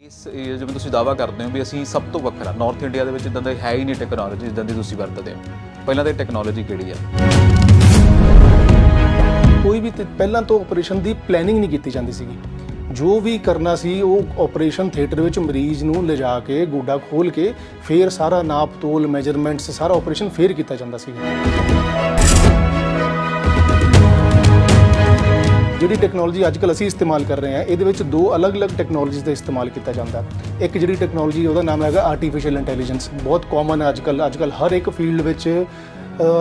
ਇਸ ਇਹ ਜਿਵੇਂ ਤੁਸੀਂ ਦਾਵਾ ਕਰਦੇ ਹੋ ਵੀ ਅਸੀਂ ਸਭ ਤੋਂ ਵੱਖਰਾ ਨਾਰਥ ਇੰਡੀਆ ਦੇ ਵਿੱਚ ਇਦਾਂ ਦਾ ਹੈ ਹੀ ਨਹੀਂ ਟੈਕਨੋਲੋਜੀ ਜਿੱਦਾਂ ਦੀ ਤੁਸੀਂ ਵਰਤਦੇ ਹੋ। ਪਹਿਲਾਂ ਤਾਂ ਟੈਕਨੋਲੋਜੀ ਕਿਹੜੀ ਆ? ਕੋਈ ਵੀ ਪਹਿਲਾਂ ਤੋਂ ਆਪਰੇਸ਼ਨ ਦੀ ਪਲੈਨਿੰਗ ਨਹੀਂ ਕੀਤੀ ਜਾਂਦੀ ਸੀਗੀ। ਜੋ ਵੀ ਕਰਨਾ ਸੀ, ਉਹ ਆਪਰੇਸ਼ਨ ਥੀਏਟਰ ਵਿੱਚ ਮਰੀਜ਼ ਨੂੰ ਲਿਜਾ ਕੇ, ਗੋਡਾ ਖੋਲ ਕੇ, ਫੇਰ ਸਾਰਾ ਨਾਪ ਤੋਲ ਮੈਜਰਮੈਂਟਸ ਸਾਰਾ ਆਪਰੇਸ਼ਨ ਫੇਰ ਕੀਤਾ ਜਾਂਦਾ ਸੀ ਜਿਹੜੀ ਟੈਕਨੋਲੋਜੀ ਅੱਜ ਅੱਜਕੱਲ ਅਸੀਂ ਇਸਤੇਮਾਲ ਕਰ ਰਹੇ ਹਾਂ, ਇਹਦੇ ਵਿੱਚ ਦੋ ਅਲੱਗ-ਅਲੱਗ ਟੈਕਨੋਲੋਜੀਜ਼ ਦਾ ਇਸਤੇਮਾਲ ਕੀਤਾ ਜਾਂਦਾ। ਹੈ। ਇੱਕ ਜਿਹੜੀ ਟੈਕਨੋਲੋਜੀ ਉਹਦਾ ਨਾਮ ਹੈਗਾ ਆਰਟੀਫੀਸ਼ੀਅਲ ਇੰਟੈਲੀਜੈਂਸ ਬਹੁਤ ਕਾਮਨ ਹੈ ਅੱਜਕੱਲ ਅੱਜਕੱਲ ਹਰ ਇੱਕ ਫੀਲਡ ਵਿੱਚ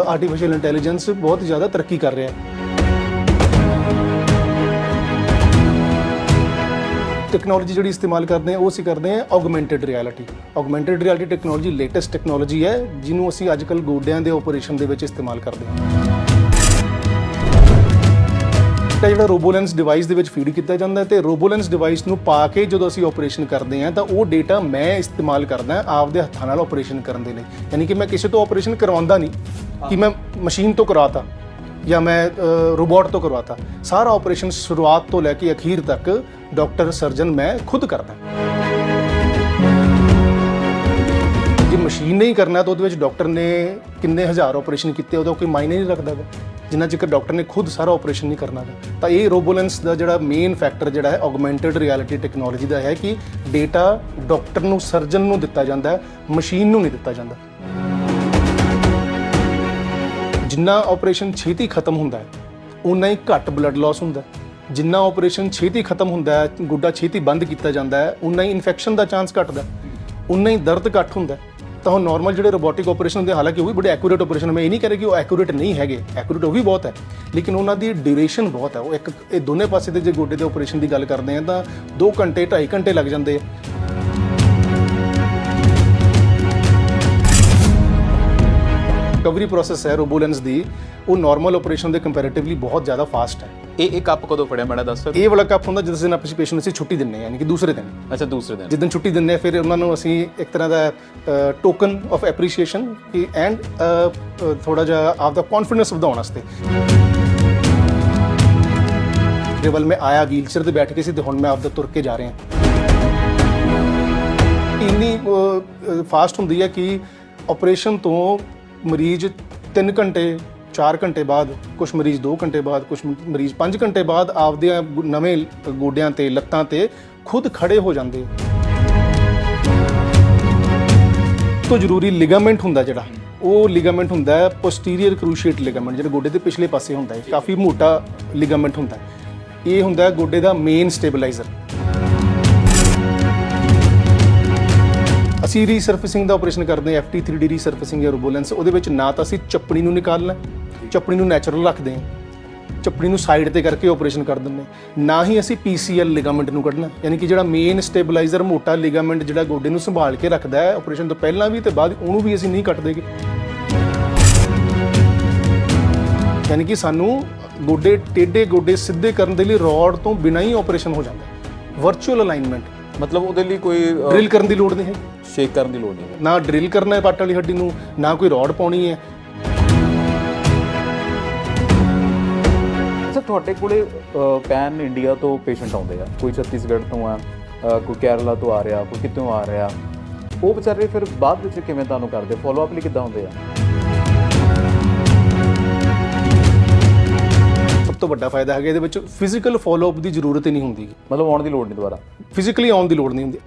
ਆਰਟੀਫੀਸ਼ੀਅਲ ਇੰਟੈਲੀਜੈਂਸ ਬਹੁਤ ਜ਼ਿਆਦਾ ਤਰੱਕੀ ਕਰ ਰਿਹਾ ਹੈ। ਟੈਕਨੋਲੋਜੀ ਜਿਹੜੀ ਇਸਤੇਮਾਲ ਕਰਦੇ ਹਾਂ, ਉਹ ਅਸੀਂ ਕਰਦੇ ਹਾਂ augmented reality augmented reality technology latest technology ਹੈ, ਜਿਹਨੂੰ ਅਸੀਂ ਅੱਜਕੱਲ ਗੋਡਿਆਂ ਦੇ ਆਪਰੇਸ਼ਨ ਦੇ ਵਿੱਚ ਇਸਤੇਮਾਲ ਕਰਦੇ ਹਾਂ। ਤਾਂ ਜਿਹੜਾ ਰੋਬੋਲੈਂਸ ਡਿਵਾਈਸ ਦੇ ਵਿੱਚ ਫੀਡ ਕੀਤਾ ਜਾਂਦਾ ਤੇ ਰੋਬੋਲੈਂਸ ਡਿਵਾਈਸ ਨੂੰ ਪਾ ਕੇ ਜਦੋਂ ਅਸੀਂ ਆਪਰੇਸ਼ਨ ਕਰਦੇ ਹਾਂ ਤਾਂ ਉਹ ਡਾਟਾ ਮੈਂ ਇਸਤੇਮਾਲ ਕਰਦਾ ਆਪਦੇ ਹੱਥਾਂ ਨਾਲ ਆਪਰੇਸ਼ਨ ਕਰਨ ਦੇ ਲਈ। ਯਾਨੀ ਕਿ ਮੈਂ ਕਿਸੇ ਤੋਂ ਆਪਰੇਸ਼ਨ ਕਰਵਾਉਂਦਾ ਨਹੀਂ ਕਿ ਮੈਂ ਮਸ਼ੀਨ ਤੋਂ ਕਰਾਤਾ ਜਾਂ ਮੈਂ ਰੋਬੋਟ ਤੋਂ ਕਰਵਾਤਾ ਸਾਰਾ ਆਪਰੇਸ਼ਨ ਸ਼ੁਰੂਆਤ ਤੋਂ ਲੈ ਕੇ ਅਖੀਰ ਤੱਕ ਡਾਕਟਰ ਸਰਜਨ ਮੈਂ ਖੁਦ ਕਰਦਾ ਜੇ ਮਸ਼ੀਨ ਨਹੀਂ ਕਰਨਾ ਤਾਂ ਉਹਦੇ ਵਿੱਚ ਡਾਕਟਰ ਨੇ ਕਿੰਨੇ ਹਜ਼ਾਰ ਆਪਰੇਸ਼ਨ ਕੀਤੇ ਉਹਦਾ ਕੋਈ ਮਾਇਨੇ ਨਹੀਂ ਰੱਖਦਾ ਜਿੰਨਾ ਚਿਰ ਡਾਕਟਰ ਨੇ ਖੁਦ ਸਾਰਾ ਆਪਰੇਸ਼ਨ ਨਹੀਂ ਕਰਨਾ ਗਾ, ਤਾਂ ਇਹ ਰੋਬੋਲੈਂਸ ਦਾ ਜਿਹੜਾ ਮੇਨ ਫੈਕਟਰ ਜਿਹੜਾ ਹੈ ਆਗਮੈਂਟਿਡ ਰਿਐਲਿਟੀ ਟੈਕਨੋਲੋਜੀ ਦਾ ਹੈ ਕਿ ਡੇਟਾ ਡਾਕਟਰ ਨੂੰ ਸਰਜਨ ਨੂੰ ਦਿੱਤਾ ਜਾਂਦਾ ਹੈ ਮਸ਼ੀਨ ਨੂੰ ਨਹੀਂ ਦਿੱਤਾ ਜਾਂਦਾ। ਜਿੰਨਾ ਆਪਰੇਸ਼ਨ ਛੇਤੀ ਖਤਮ ਹੁੰਦਾ ਹੈ ਉਨਾ ਹੀ ਘੱਟ ਬਲੱਡ ਲਾਸ ਹੁੰਦਾ ਹੈ। ਜਿੰਨਾ ਆਪਰੇਸ਼ਨ ਛੇਤੀ ਖਤਮ ਹੁੰਦਾ ਹੈ, ਗੁੱਡਾ ਛੇਤੀ ਬੰਦ ਕੀਤਾ ਜਾਂਦਾ ਹੈ ਉਨਾ ਹੀ ਇਨਫੈਕਸ਼ਨ ਦਾ ਚਾਂਸ ਘਟਦਾ ਉਨਾ ਹੀ ਦਰਦ ਘੱਟ ਹੁੰਦਾ ਹੈ। ਤਾਂ ਹੁਣ ਨਾਰਮਲ ਜਿਹੜੇ ਰੋਬੋਟਿਕ ਆਪਰੇਸ਼ਨ ਹੁੰਦੇ ਹਾਲਾਂਕਿ ਉਹ ਵੀ ਬੜੇ ਐਕੂਰੇਟ ਆਪਰੇਸ਼ਨ ਮੈਂ ਇਹ ਨਹੀਂ ਕਹਿ ਰਿਹਾ ਕਿ ਉਹ ਐਕੂਰੇਟ ਨਹੀਂ ਹੈਗੇ ਐਕੂਰੇਟ ਉਹ ਵੀ ਬਹੁਤ ਹੈ, ਲੇਕਿਨ ਉਹਨਾਂ ਦੀ ਡਿਊਰੇਸ਼ਨ ਬਹੁਤ ਹੈ, ਉਹ ਇੱਕ, ਇਹ ਦੋਨੇ ਪਾਸੇ ਦੇ ਜੇ ਗੋਡੇ ਦੇ ਆਪਰੇਸ਼ਨ ਦੀ ਗੱਲ ਕਰਦੇ ਆ, ਤਾਂ 2 ਘੰਟੇ 2.5 ਘੰਟੇ ਲੱਗ ਜਾਂਦੇ ਆ। ਰਿਕਵਰੀ ਪ੍ਰੋਸੈਸ ਹੈ ਰੋਬੋਲੈਂਸ ਦੀ, ਉਹ ਨਾਰਮਲ ਆਪਰੇਸ਼ਨ ਦੇ ਕੰਪੈਰੀਟਿਵਲੀ ਬਹੁਤ ਜ਼ਿਆਦਾ ਫਾਸਟ ਹੈ। ਇਹ ਇਹ ਕੱਪ ਕਦੋਂ ਫੜਿਆ? ਮੈਡਾ ਦੱਸ ਸਕਦੇ ਇਹ ਵਾਲਾ ਕੱਪ ਹੁੰਦਾ ਜਿਸ ਦਿਨ ਆਪਾਂ ਪੇਸ਼ੈਂਟ ਅਸੀਂ ਛੁੱਟੀ ਦਿੰਨੇ ਆ ਯਾਨੀ ਕਿ ਦੂਸਰੇ ਦਿਨ। ਅੱਛਾ ਦੂਸਰੇ ਦਿਨ। ਜਿੱਦਨ ਛੁੱਟੀ ਦਿੰਨੇ ਆ ਫਿਰ ਉਹਨਾਂ ਨੂੰ ਅਸੀਂ ਇੱਕ ਤਰ੍ਹਾਂ ਦਾ ਟੋਕਨ ਆਫ ਐਪਰੀਸ਼ੀਏਸ਼ਨ ਕਿ ਐਂਡ ਥੋੜਾ ਜਿਹਾ ਆਪਦਾ ਕੌਨਫੀਡੈਂਸ ਵਧਾਉਣ ਵਾਸਤੇ। ਕੇਵਲ ਮੈਂ ਆਇਆ ਵੀਲਚੇਅਰ ਤੇ ਬੈਠ ਕੇ ਸੀ ਤੇ ਹੁਣ ਮੈਂ ਆਪਦਾ ਤੁਰ ਕੇ ਜਾ ਰਿਹਾ। ਇੰਨੀ ਫਾਸਟ ਹੁੰਦੀ ਹੈ ਕਿ ਆਪਰੇਸ਼ਨ ਤੋਂ ਮਰੀਜ਼ 3 ਘੰਟੇ 4 ਘੰਟੇ ਬਾਅਦ ਕੁਝ ਮਰੀਜ਼ 2 ਘੰਟੇ ਬਾਅਦ ਕੁਝ ਮਰੀਜ਼ 5 ਘੰਟੇ ਬਾਅਦ ਆਪਦੇ ਨਵੇਂ ਗੋਡਿਆਂ ਤੇ, ਲੱਤਾਂ ਤੇ ਖੁਦ ਖੜੇ ਹੋ ਜਾਂਦੇ ਤੋਂ ਜ਼ਰੂਰੀ ਲਿਗਾਮੈਂਟ ਹੁੰਦਾ ਜਿਹੜਾ, ਉਹ ਲਿਗਾਮੈਂਟ ਹੁੰਦਾ ਹੈ ਪੋਸਟੀਰੀਅਰ ਕਰੂਸ਼ੀਏਟ ਲਿਗਾਮੈਂਟ ਜਿਹੜਾ ਗੋਡੇ ਦੇ ਪਿਛਲੇ ਪਾਸੇ ਹੁੰਦਾ ਹੈ, ਕਾਫੀ ਮੋਟਾ ਲਿਗਾਮੈਂਟ ਹੁੰਦਾ ਹੈ। ਇਹ ਹੁੰਦਾ ਹੈ ਗੋਡੇ ਦਾ ਮੇਨ ਸਟੇਬਲਾਈਜ਼ਰ ਅਸੀਂ ਰੀਸਰਫੇਸਿੰਗ ਦਾ ਆਪਰੇਸ਼ਨ ਕਰਦੇ ਹਾਂ FT 3D ਰੀਸਰਫੇਸਿੰਗ ਜਾਂ ਰੋਬੋਲੈਂਸ, ਉਹਦੇ ਵਿੱਚ ਨਾ ਤਾਂ ਅਸੀਂ ਚੱਪਣੀ ਨੂੰ ਨਿਕਾਲਣਾ ਚੱਪਣੀ ਨੂੰ ਨੈਚੁਰਲ ਰੱਖਦੇ ਹਾਂ। ਚੱਪਣੀ ਨੂੰ ਸਾਈਡ ਤੇ ਕਰਕੇ ਆਪਰੇਸ਼ਨ ਕਰ ਦਿੰਦੇ। ਨਾ ਹੀ ਅਸੀਂ PCL ਲਿਗਾਮੈਂਟ ਨੂੰ ਕੱਢਣਾ। ਯਾਨੀ ਕਿ ਜਿਹੜਾ ਮੇਨ ਸਟੇਬਲਾਈਜ਼ਰ ਮੋਟਾ ਲਿਗਾਮੈਂਟ ਜਿਹੜਾ ਗੋਡੇ ਨੂੰ ਸੰਭਾਲ ਕੇ ਰੱਖਦਾ ਹੈ ਆਪਰੇਸ਼ਨ ਤੋਂ ਪਹਿਲਾਂ ਵੀ ਤੇ ਬਾਅਦ ਉਹਨੂੰ ਵੀ ਅਸੀਂ ਨਹੀਂ ਕੱਟਦੇਗੇ। ਯਾਨੀ ਕਿ ਸਾਨੂੰ ਗੋਡੇ ਟੇਢੇ ਗੋਡੇ ਸਿੱਧੇ ਕਰਨ ਦੇ ਲਈ ਰੋਡ ਤੋਂ ਬਿਨਾਂ ਹੀ ਆਪਰੇਸ਼ਨ ਹੋ ਜਾਂਦਾ ਵਰਚੁਅਲ ਅਲਾਈਨਮੈਂਟ ਮਤਲਬ ਉਹਦੇ ਲਈ ਕੋਈ ਡਰਿਲ ਕਰਨ ਦੀ ਲੋੜ ਨਹੀਂ ਹੈ। ਸ਼ੇਕ ਕਰਨ ਦੀ ਲੋੜ ਨਹੀਂ ਹੈ। ਨਾ ਡਰਿਲ ਕਰਨਾ ਹੈ ਪੱਟ ਵਾਲੀ ਹੱਡੀ ਨੂੰ ਨਾ ਕੋਈ ਰੋਡ ਪਾਉਣੀ ਹੈ। ਤੁਹਾਡੇ ਕੋਲੇ ਪੈਨ ਇੰਡੀਆ ਤੋਂ ਪੇਸ਼ੈਂਟ ਆਉਂਦੇ ਆ। ਕੋਈ ਛੱਤੀਸਗੜ੍ਹ ਤੋਂ ਆ ਕੋਈ ਕੇਰਲਾ ਤੋਂ ਆ ਰਿਹਾ ਕੋਈ ਕਿਤੋਂ ਆ ਰਿਹਾ। ਉਹ ਵਿਚਾਰੇ ਫਿਰ ਬਾਅਦ ਵਿੱਚ ਕਿਵੇਂ ਤੁਹਾਨੂੰ ਕਰਦੇ? ਫੋਲੋ ਅਪ ਲਈ ਕਿੱਦਾਂ ਹੁੰਦੇ ਆ? ਸਭ ਤੋਂ ਵੱਡਾ ਫਾਇਦਾ ਹੈਗਾ ਇਹਦੇ ਵਿੱਚ ਫਿਜ਼ੀਕਲ ਫਾਲੋ ਅਪ ਦੀ ਜ਼ਰੂਰਤ ਹੀ ਨਹੀਂ ਹੁੰਦੀ। ਮਤਲਬ ਆਉਣ ਦੀ ਲੋੜ ਨਹੀਂ ਦੁਬਾਰਾ? ਫਿਜ਼ੀਕਲੀ ਆਉਣ ਦੀ ਲੋੜ ਨਹੀਂ ਹੁੰਦੀ।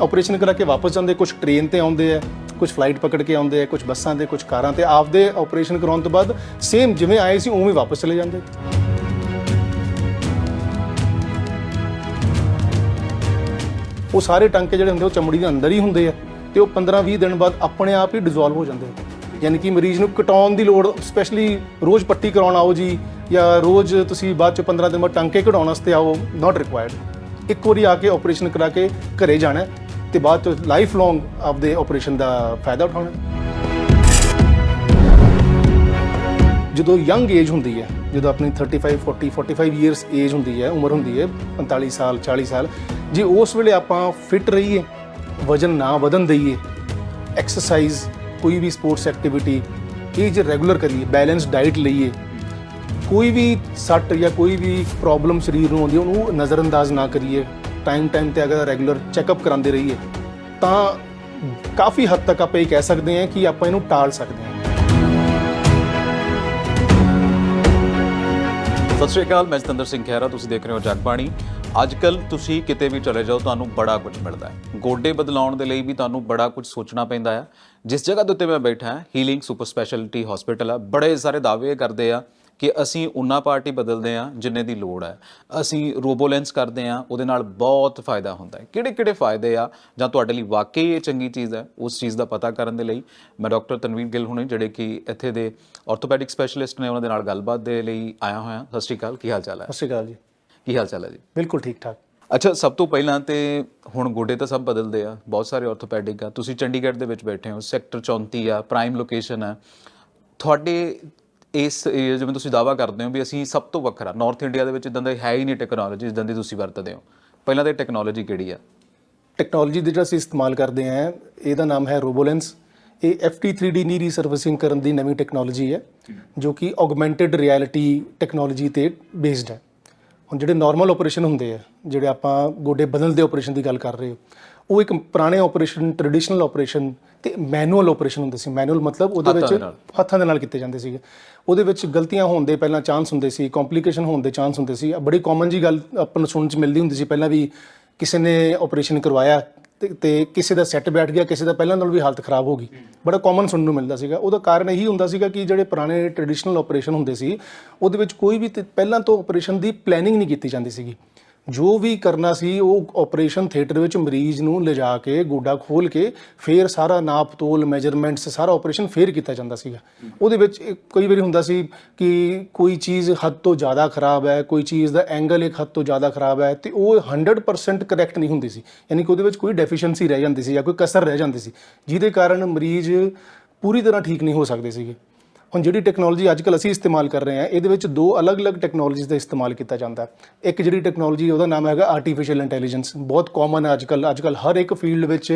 ਆਪਰੇਸ਼ਨ ਕਰਾ ਕੇ ਵਾਪਸ ਜਾਂਦੇ ਕੁਝ ਟ੍ਰੇਨ ਤੇ ਆਉਂਦੇ ਆ। ਕੁਝ ਫਲਾਈਟ ਪਕੜ ਕੇ ਆਉਂਦੇ ਆ ਕੁਝ ਬੱਸਾਂ ਤੇ ਕੁਝ ਕਾਰਾਂ ਤੇ ਆਪਦੇ ਆਪਰੇਸ਼ਨ ਕਰਾਉਣ ਤੋਂ ਬਾਅਦ ਸੇਮ ਜਿਵੇਂ ਆਏ ਸੀ, ਉਵੇਂ ਵਾਪਸ ਚਲੇ ਜਾਂਦੇ। ਉਹ ਸਾਰੇ ਟਾਂਕੇ ਜਿਹੜੇ ਹੁੰਦੇ ਉਹ ਚਮੜੀ ਦੇ ਅੰਦਰ ਹੀ ਹੁੰਦੇ ਆ ਤੇ ਉਹ 15-20 ਦਿਨ ਬਾਅਦ ਆਪਣੇ ਆਪ ਹੀ ਡਿਸੋਲਵ ਹੋ ਜਾਂਦੇ ਯਾਨੀ ਕਿ ਮਰੀਜ਼ ਨੂੰ ਕਟਾਉਣ ਦੀ ਲੋੜ ਸਪੈਸ਼ਲੀ ਰੋਜ਼ ਪੱਟੀ ਕਰਾਉਣ ਆਓ ਜੀ ਜਾਂ ਰੋਜ਼ ਤੁਸੀਂ ਬਾਅਦ ਚ 15 ਦਿਨ ਬਾਅਦ ਟਾਂਕੇ ਕਢਾਉਣ ਵਾਸਤੇ ਆਓ ਨਾਟ ਰਿਕੁਆਇਰਡ ਇੱਕ ਵਾਰੀ ਆ ਕੇ ਆਪਰੇਸ਼ਨ ਕਰਾ ਕੇ ਘਰੇ ਜਾਣਾ ਤੇ ਬਾਅਦ ਚ ਲਾਈਫ ਲੌਂਗ ਆਪਦੇ ਆਪਰੇਸ਼ਨ ਦਾ ਫਾਇਦਾ ਉਠਾਉਣਾ। ਜਦੋਂ ਯੰਗ ਏਜ ਹੁੰਦੀ ਹੈ ਜਦੋਂ ਆਪਣੀ 35 40 45 ਇਅਰਸ ਏਜ ਹੁੰਦੀ ਹੈ ਉਮਰ ਹੁੰਦੀ ਹੈ 45 ਸਾਲ 40 ਸਾਲ ਜੇ ਉਸ ਵੇਲੇ ਆਪਾਂ ਫਿਟ ਰਹੀਏ ਵਜਨ ਨਾ ਵਧਣ ਦਈਏ ਐਕਸਰਸਾਈਜ਼ ਕੋਈ ਵੀ ਸਪੋਰਟਸ ਐਕਟੀਵਿਟੀ ਇਹ ਜੇ ਰੈਗੂਲਰ ਕਰੀਏ ਬੈਲੈਂਸ ਡਾਈਟ ਲਈਏ ਕੋਈ ਵੀ ਸੱਟ ਜਾਂ ਕੋਈ ਵੀ ਪ੍ਰੋਬਲਮ ਸਰੀਰ ਨੂੰ ਆਉਂਦੀ ਹੈ, ਉਹਨੂੰ ਨਜ਼ਰਅੰਦਾਜ਼ ਨਾ ਕਰੀਏ ਟਾਈਮ ਟਾਈਮ ਤੇ ਅਗਰ ਰੈਗੂਲਰ ਚੈੱਕਅਪ ਕਰਾਉਂਦੇ ਰਹੀਏ, ਤਾਂ ਕਾਫੀ ਹੱਦ ਤੱਕ ਆਪਾਂ ਇਹ ਕਹਿ ਸਕਦੇ ਹਾਂ ਕਿ ਆਪਾਂ ਇਹਨੂੰ ਟਾਲ ਸਕਦੇ ਹਾਂ। ਸਤਿ ਸ਼੍ਰੀ ਅਕਾਲ, ਮੈਂ ਜਤਿੰਦਰ ਸਿੰਘ ਖਹਿਰਾ, ਤੁਸੀਂ ਦੇਖ ਰਹੇ ਹੋ ਜਗਬਾਣੀ। ਅੱਜ ਕੱਲ ਤੁਸੀਂ ਕਿਤੇ ਵੀ ਚਲੇ ਜਾਓ, ਤੁਹਾਨੂੰ ਬੜਾ ਕੁਝ ਮਿਲਦਾ ਹੈ। ਗੋਡੇ ਬਦਲਾਉਣ ਦੇ ਲਈ ਵੀ ਤੁਹਾਨੂੰ ਬੜਾ ਕੁਝ ਸੋਚਣਾ ਪੈਂਦਾ ਹੈ। ਜਿਸ ਜਗ੍ਹਾ ਦੇ ਉੱਤੇ ਮੈਂ ਬੈਠਾ ਹਾਂ ਹੀਲਿੰਗ ਸੁਪਰ ਸਪੈਸ਼ਲਿਟੀ ਹਸਪੀਟਲ ਆ। ਬੜੇ ਸਾਰੇ ਦਾਅਵੇ ਕਰਦੇ ਆ ਕਿ ਅਸੀਂ ਉਨਾ ਪਾਰਟੀ ਬਦਲਦੇ ਆ ਜਿੰਨੇ ਦੀ ਲੋੜ ਹੈ। ਅਸੀਂ ਰੋਬੋਲੈਂਸ ਕਰਦੇ ਆ ਉਹਦੇ ਨਾਲ ਬਹੁਤ ਫਾਇਦਾ ਹੁੰਦਾ ਹੈ। ਕਿਹੜੇ ਕਿਹੜੇ ਫਾਇਦੇ ਆ? ਜਾਂ ਤੁਹਾਡੇ ਲਈ ਵਾਕਈ ਇਹ ਚੰਗੀ ਚੀਜ਼ ਹੈ ਉਸ ਚੀਜ਼ ਦਾ ਪਤਾ ਕਰਨ ਦੇ ਲਈ? ਮੈਂ ਡਾਕਟਰ ਤਨਵੀਰ ਗਿੱਲ ਹੁਣੇ ਜਿਹੜੇ ਕਿ ਇੱਥੇ ਦੇ ਆਰਥੋਪੈਡਿਕ ਸਪੈਸ਼ਲਿਸਟ ਨੇ ਉਹਨਾਂ ਦੇ ਨਾਲ ਗੱਲਬਾਤ ਦੇ ਲਈ ਆਇਆ ਹੋਇਆ। ਸਤਿ ਸ਼੍ਰੀ ਅਕਾਲ ਕੀ ਹਾਲ ਚਾਲ ਹੈ? ਸਤਿ ਸ਼੍ਰੀ ਅਕਾਲ ਜੀ। ਕੀ ਹਾਲ ਚਾਲ ਹੈ ਜੀ? ਬਿਲਕੁਲ ਠੀਕ ਠਾਕ ਅੱਛਾ ਸਭ ਤੋਂ ਪਹਿਲਾਂ ਤੇ ਹੁਣ ਗੋਡੇ ਤਾਂ ਸਭ ਬਦਲਦੇ ਆ ਬਹੁਤ ਸਾਰੇ ਆਰਥੋਪੈਡਿਕ ਆ। ਤੁਸੀਂ ਚੰਡੀਗੜ੍ਹ ਦੇ ਵਿੱਚ ਬੈਠੇ ਹੋ ਸੈਕਟਰ 34 ਆ ਪ੍ਰਾਈਮ ਲੋਕੇਸ਼ਨ ਆ। ਤੁਹਾਡੇ ਇਸ, ਇਹ ਜਿਵੇਂ ਤੁਸੀਂ ਦਾਵਾ ਕਰਦੇ ਹੋ ਵੀ ਅਸੀਂ ਸਭ ਤੋਂ ਵੱਖਰਾ ਨਾਰਥ ਇੰਡੀਆ ਦੇ ਵਿੱਚ ਇਦਾਂ ਦਾ ਹੈ ਹੀ ਨਹੀਂ ਟੈਕਨੋਲੋਜੀ ਜਿੱਦਾਂ ਦੀ ਤੁਸੀਂ ਵਰਤਦੇ ਹੋ। ਪਹਿਲਾਂ ਤੇ ਟੈਕਨੋਲੋਜੀ ਕਿਹੜੀ ਆ? ਟੈਕਨੋਲੋਜੀ ਦੀ ਜਿਹੜਾ ਅਸੀਂ ਇਸਤੇਮਾਲ ਕਰਦੇ ਹਾਂ, ਇਹਦਾ ਨਾਮ ਹੈ ਰੋਬੋਲੈਂਸ ਇਹ FT3D ਨੀ ਰੀਸਰਵਿਸਿੰਗ ਕਰਨ ਦੀ ਨਵੀਂ ਟੈਕਨੋਲੋਜੀ ਹੈ, ਜੋ ਕਿ ਆਗਮੈਂਟਿਡ ਰਿਐਲਿਟੀ ਟੈਕਨੋਲੋਜੀ ਤੇ ਬੇਸਡ ਹੈ। ਹੁਣ ਜਿਹੜੇ ਨਾਰਮਲ ਆਪਰੇਸ਼ਨ ਹੁੰਦੇ ਆ, ਜਿਹੜੇ ਆਪਾਂ ਗੋਡੇ ਬਦਲਦੇ ਆਪਰੇਸ਼ਨ ਦੀ ਗੱਲ ਕਰ ਰਹੇ ਹੋ ਉਹ ਇੱਕ ਪੁਰਾਣੇ ਆਪਰੇਸ਼ਨ ਟ੍ਰੈਡੀਸ਼ਨਲ ਆਪਰੇਸ਼ਨ ਤੇ ਮੈਨੂਅਲ ਆਪਰੇਸ਼ਨ ਹੁੰਦੇ ਸੀ। ਮੈਨੂਅਲ ਮਤਲਬ ਉਹਦੇ ਵਿੱਚ। ਹੱਥਾਂ ਦੇ ਨਾਲ ਕੀਤੇ ਜਾਂਦੇ ਸੀਗੇ। ਉਹਦੇ ਵਿੱਚ ਗਲਤੀਆਂ ਹੋਣ ਦੇ ਪਹਿਲਾਂ ਚਾਂਸ ਹੁੰਦੇ ਸੀ ਕੰਪਲਿਕੇਸ਼ਨ ਹੋਣ ਦੇ ਚਾਂਸ ਹੁੰਦੇ ਸੀ। ਬੜੀ ਕਾਮਨ ਜੀ ਗੱਲ ਆਪਾਂ ਨੂੰ ਸੁਣਨ ਚ ਮਿਲਦੀ ਹੁੰਦੀ ਸੀ ਪਹਿਲਾਂ ਵੀ ਕਿਸੇ ਨੇ ਆਪਰੇਸ਼ਨ ਕਰਵਾਇਆ ਤੇ- ਕਿਸੇ ਦਾ ਸੈੱਟ ਬੈਠ ਗਿਆ ਕਿਸੇ ਦਾ ਪਹਿਲਾਂ ਨਾਲੋਂ ਵੀ ਹਾਲਤ ਖਰਾਬ ਹੋ ਗਈ। ਬੜਾ ਕਾਮਨ ਸੁਣਨ ਨੂੰ ਮਿਲਦਾ ਸੀਗਾ। ਉਹਦਾ ਕਾਰਨ ਇਹੀ ਹੁੰਦਾ ਸੀਗਾ ਕਿ ਜਿਹੜੇ ਪੁਰਾਣੇ ਟ੍ਰੈਡੀਸ਼ਨਲ ਆਪਰੇਸ਼ਨ ਹੁੰਦੇ ਸੀ ਉਹਦੇ ਵਿੱਚ ਕੋਈ ਵੀ ਪਹਿਲਾਂ ਤੋਂ ਆਪਰੇਸ਼ਨ ਦੀ ਪਲੈਨਿੰਗ ਨਹੀਂ ਕੀਤੀ ਜਾਂਦੀ ਸੀਗੀ। ਜੋ ਵੀ ਕਰਨਾ ਸੀ, ਉਹ ਆਪਰੇਸ਼ਨ ਥੀਏਟਰ ਵਿੱਚ ਮਰੀਜ਼ ਨੂੰ ਲਿਜਾ ਕੇ, ਗੋਡਾ ਖੋਲ ਕੇ, ਫੇਰ ਸਾਰਾ ਨਾਪ ਤੋਲ ਮੈਜਰਮੈਂਟਸ ਸਾਰਾ ਆਪਰੇਸ਼ਨ ਫੇਰ ਕੀਤਾ ਜਾਂਦਾ ਸੀਗਾ। ਉਹਦੇ ਵਿੱਚ ਕਈ ਵਾਰੀ ਹੁੰਦਾ ਸੀ ਕਿ ਕੋਈ ਚੀਜ਼ ਹੱਦ ਤੋਂ ਜ਼ਿਆਦਾ ਖਰਾਬ ਹੈ, ਕੋਈ ਚੀਜ਼ ਦਾ ਐਂਗਲ ਇੱਕ ਹੱਦ ਤੋਂ ਜ਼ਿਆਦਾ ਖਰਾਬ ਹੈ, ਤੇ ਉਹ 100% ਕਰੈਕਟ ਨਹੀਂ ਹੁੰਦੀ ਸੀ। ਯਾਨੀ ਕਿ ਉਹਦੇ ਵਿੱਚ ਕੋਈ ਡੈਫੀਸ਼ੀਐਂਸੀ ਰਹਿ ਜਾਂਦੀ ਸੀ ਜਾਂ ਕੋਈ ਕਸਰ ਰਹਿ ਜਾਂਦੀ ਸੀ, ਜਿਹਦੇ ਕਾਰਨ ਮਰੀਜ਼ ਪੂਰੀ ਤਰ੍ਹਾਂ ਠੀਕ ਨਹੀਂ ਹੋ ਸਕਦੇ ਸੀਗੇ। ਹੁਣ ਜਿਹੜੀ ਟੈਕਨੋਲੋਜੀ ਅੱਜਕੱਲ ਅਸੀਂ ਇਸਤੇਮਾਲ ਕਰ ਰਹੇ ਹਾਂ, ਇਹਦੇ ਵਿੱਚ ਦੋ ਅਲੱਗ-ਅਲੱਗ ਟੈਕਨੋਲੋਜੀਜ਼ ਦਾ ਇਸਤੇਮਾਲ ਕੀਤਾ ਜਾਂਦਾ ਹੈ। ਇੱਕ ਜਿਹੜੀ ਟੈਕਨੋਲੋਜੀ ਉਹਦਾ ਨਾਮ ਹੈਗਾ ਆਰਟੀਫੀਸ਼ੀਅਲ ਇੰਟੈਲੀਜੈਂਸ ਬਹੁਤ ਕਾਮਨ ਹੈ ਅੱਜਕੱਲ ਅੱਜਕੱਲ ਹਰ ਇੱਕ ਫੀਲਡ ਵਿੱਚ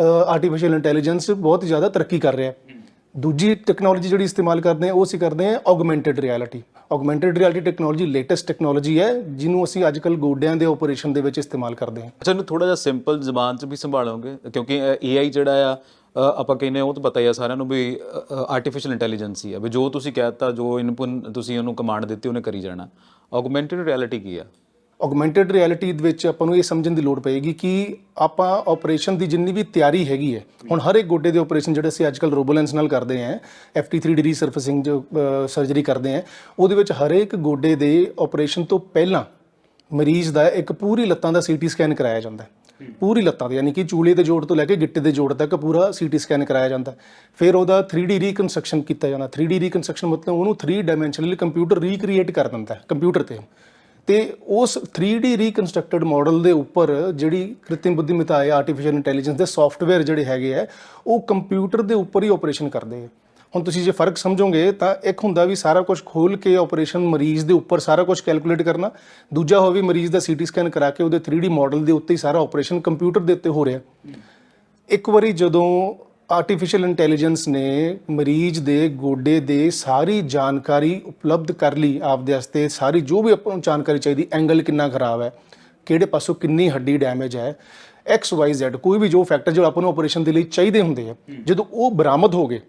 ਆਰਟੀਫੀਸ਼ੀਅਲ ਇੰਟੈਲੀਜੈਂਸ ਬਹੁਤ ਜ਼ਿਆਦਾ ਤਰੱਕੀ ਕਰ ਰਿਹਾ ਹੈ। ਦੂਜੀ ਟੈਕਨੋਲੋਜੀ ਜਿਹੜੀ ਇਸਤੇਮਾਲ ਕਰਦੇ ਹਾਂ, ਉਹ ਅਸੀਂ ਕਰਦੇ ਹਾਂ augmented reality augmented reality technology latest technology ਹੈ, ਜਿਹਨੂੰ ਅਸੀਂ ਅੱਜਕੱਲ ਗੋਡਿਆਂ ਦੇ ਆਪਰੇਸ਼ਨ ਦੇ ਵਿੱਚ ਇਸਤੇਮਾਲ ਕਰਦੇ ਹਾਂ। ਅੱਛਾ, ਇਹਨੂੰ ਥੋੜਾ ਜਿਹਾ ਸਿੰਪਲ ਜ਼ਬਾਨ 'ਚ ਵੀ ਸੰਭਾਲੋਗੇ, ਕਿਉਂਕਿ ਏਆਈ ਜਿਹੜਾ ਆ ਆਪਾਂ ਕਹਿੰਦੇ ਹਾਂ, ਉਹ ਤਾਂ ਪਤਾ ਹੀ ਆ ਸਾਰਿਆਂ ਨੂੰ ਵੀ ਆਰਟੀਫੀਸ਼ੀਅਲ ਇੰਟੈਲੀਜੈਂਸ ਹੀ ਆ। ਵੀ ਜੋ ਤੁਸੀਂ ਕਹਿਤਾ ਜੋ ਇਨਪੁਟ ਤੁਸੀਂ ਉਹਨੂੰ ਕਮਾਂਡ ਦਿੱਤੀ, ਉਹਨੇ ਕਰੀ ਜਾਣਾ। ਆਗਮੈਂਟਿਡ ਰਿਐਲਿਟੀ ਕੀ ਆ? ਆਗਮੈਂਟਿਡ ਰਿਐਲਿਟੀ ਦੇ ਵਿੱਚ ਆਪਾਂ ਨੂੰ ਇਹ ਸਮਝਣ ਦੀ ਲੋੜ ਪਏਗੀ ਕਿ ਆਪਾਂ ਆਪਰੇਸ਼ਨ ਦੀ ਜਿੰਨੀ ਵੀ ਤਿਆਰੀ ਹੈਗੀ ਹੈ, ਹੁਣ ਹਰ ਇੱਕ ਗੋਡੇ ਦੇ ਆਪਰੇਸ਼ਨ ਜਿਹੜੇ ਅਸੀਂ ਅੱਜਕੱਲ ਰੋਬੋਲੈਂਸ ਨਾਲ ਕਰਦੇ ਆਂ FT3D ਰੀਸਰਫੇਸਿੰਗ ਜੋ ਸਰਜਰੀ ਕਰਦੇ ਆਂ ਉਹਦੇ ਵਿੱਚ ਹਰੇਕ ਗੋਡੇ ਦੇ ਆਪਰੇਸ਼ਨ ਤੋਂ ਪਹਿਲਾਂ ਮਰੀਜ਼ ਦਾ ਇੱਕ ਪੂਰੀ ਲੱਤਾਂ ਦਾ ਸੀਟੀ ਸਕੈਨ ਕਰਾਇਆ ਜਾਂਦਾ ਹੈ। ਪੂਰੀ ਲੱਤਾਂ 'ਤੇ, ਯਾਨੀ ਕਿ ਚੂਲੇ ਦੇ ਜੋੜ ਤੋਂ ਲੈ ਕੇ ਗਿੱਟੇ ਦੇ ਜੋੜ ਤੱਕ ਪੂਰਾ ਸੀਟੀ ਸਕੈਨ ਕਰਾਇਆ ਜਾਂਦਾ ਫਿਰ ਉਹਦਾ 3D ਰੀਕਨਸਟਰਕਸ਼ਨ ਕੀਤਾ ਜਾਂਦਾ 3D ਰੀਕਨਸਟਰਕਸ਼ਨ ਮਤਲਬ ਉਹਨੂੰ 3 ਡਾਈਮੈਂਸ਼ਨਲੀ ਕੰਪਿਊਟਰ ਰੀਕ੍ਰੀਏਟ ਕਰ ਦਿੰਦਾ ਹੈ ਕੰਪਿਊਟਰ ਤੇ। ਤੇ ਉਸ 3D ਰੀਕਨਸਟਰਕਟਡ ਮਾਡਲ ਦੇ ਉੱਪਰ ਜਿਹੜੀ ਕ੍ਰਿਤਿਮ ਬੁੱਧੀਮਤਾ ਹੈ ਆਰਟੀਫੀਸ਼ੀਅਲ ਇੰਟੈਲੀਜੈਂਸ ਦੇ ਸੌਫਟਵੇਅਰ ਜਿਹੜੇ ਹੈਗੇ ਆ ਉਹ ਕੰਪਿਊਟਰ ਦੇ ਉੱਪਰ ਹੀ ਆਪਰੇਸ਼ਨ ਕਰਦੇ ਆ ਹੁਣ ਤੁਸੀਂ ਜੇ ਫ਼ਰਕ ਸਮਝੋਗੇ ਤਾਂ ਇੱਕ ਹੁੰਦਾ ਵੀ ਸਾਰਾ ਕੁਝ ਖੋਲ ਕੇ ਆਪਰੇਸ਼ਨ ਮਰੀਜ਼ ਦੇ ਉੱਪਰ ਸਾਰਾ ਕੁਝ ਕੈਲਕੂਲੇਟ ਕਰਨਾ। ਦੂਜਾ ਹੋ ਵੀ ਮਰੀਜ਼ ਦਾ ਸੀਟੀ ਸਕੈਨ ਕਰਾ ਕੇ ਉਹਦੇ 3D ਮਾਡਲ ਦੇ ਉੱਤੇ ਹੀ ਸਾਰਾ ਆਪਰੇਸ਼ਨ ਕੰਪਿਊਟਰ ਦੇ ਉੱਤੇ ਹੋ ਰਿਹਾ। ਇੱਕ ਵਾਰੀ ਜਦੋਂ ਆਰਟੀਫੀਸ਼ੀਅਲ ਇੰਟੈਲੀਜੈਂਸ ਨੇ ਮਰੀਜ਼ ਦੇ ਗੋਡੇ ਦੇ ਸਾਰੀ ਜਾਣਕਾਰੀ ਉਪਲਬਧ ਕਰ ਲਈ ਆਪਦੇ ਵਾਸਤੇ, ਸਾਰੀ ਜੋ ਵੀ ਆਪਾਂ ਨੂੰ ਜਾਣਕਾਰੀ ਚਾਹੀਦੀ ਐਂਗਲ ਕਿੰਨਾ ਖਰਾਬ ਹੈ, ਕਿਹੜੇ ਪਾਸੋਂ ਕਿੰਨੀ ਹੱਡੀ ਡੈਮੇਜ ਹੈ ਐਕਸ ਵਾਈ ਜ਼ੈਡ ਕੋਈ ਵੀ ਜੋ ਫੈਕਟਰ ਜੋ ਆਪਾਂ ਨੂੰ ਆਪਰੇਸ਼ਨ ਦੇ ਲਈ ਚਾਹੀਦੇ ਹੁੰਦੇ ਆ, ਜਦੋਂ ਉਹ ਬਰਾਮਦ ਹੋ ਗਏ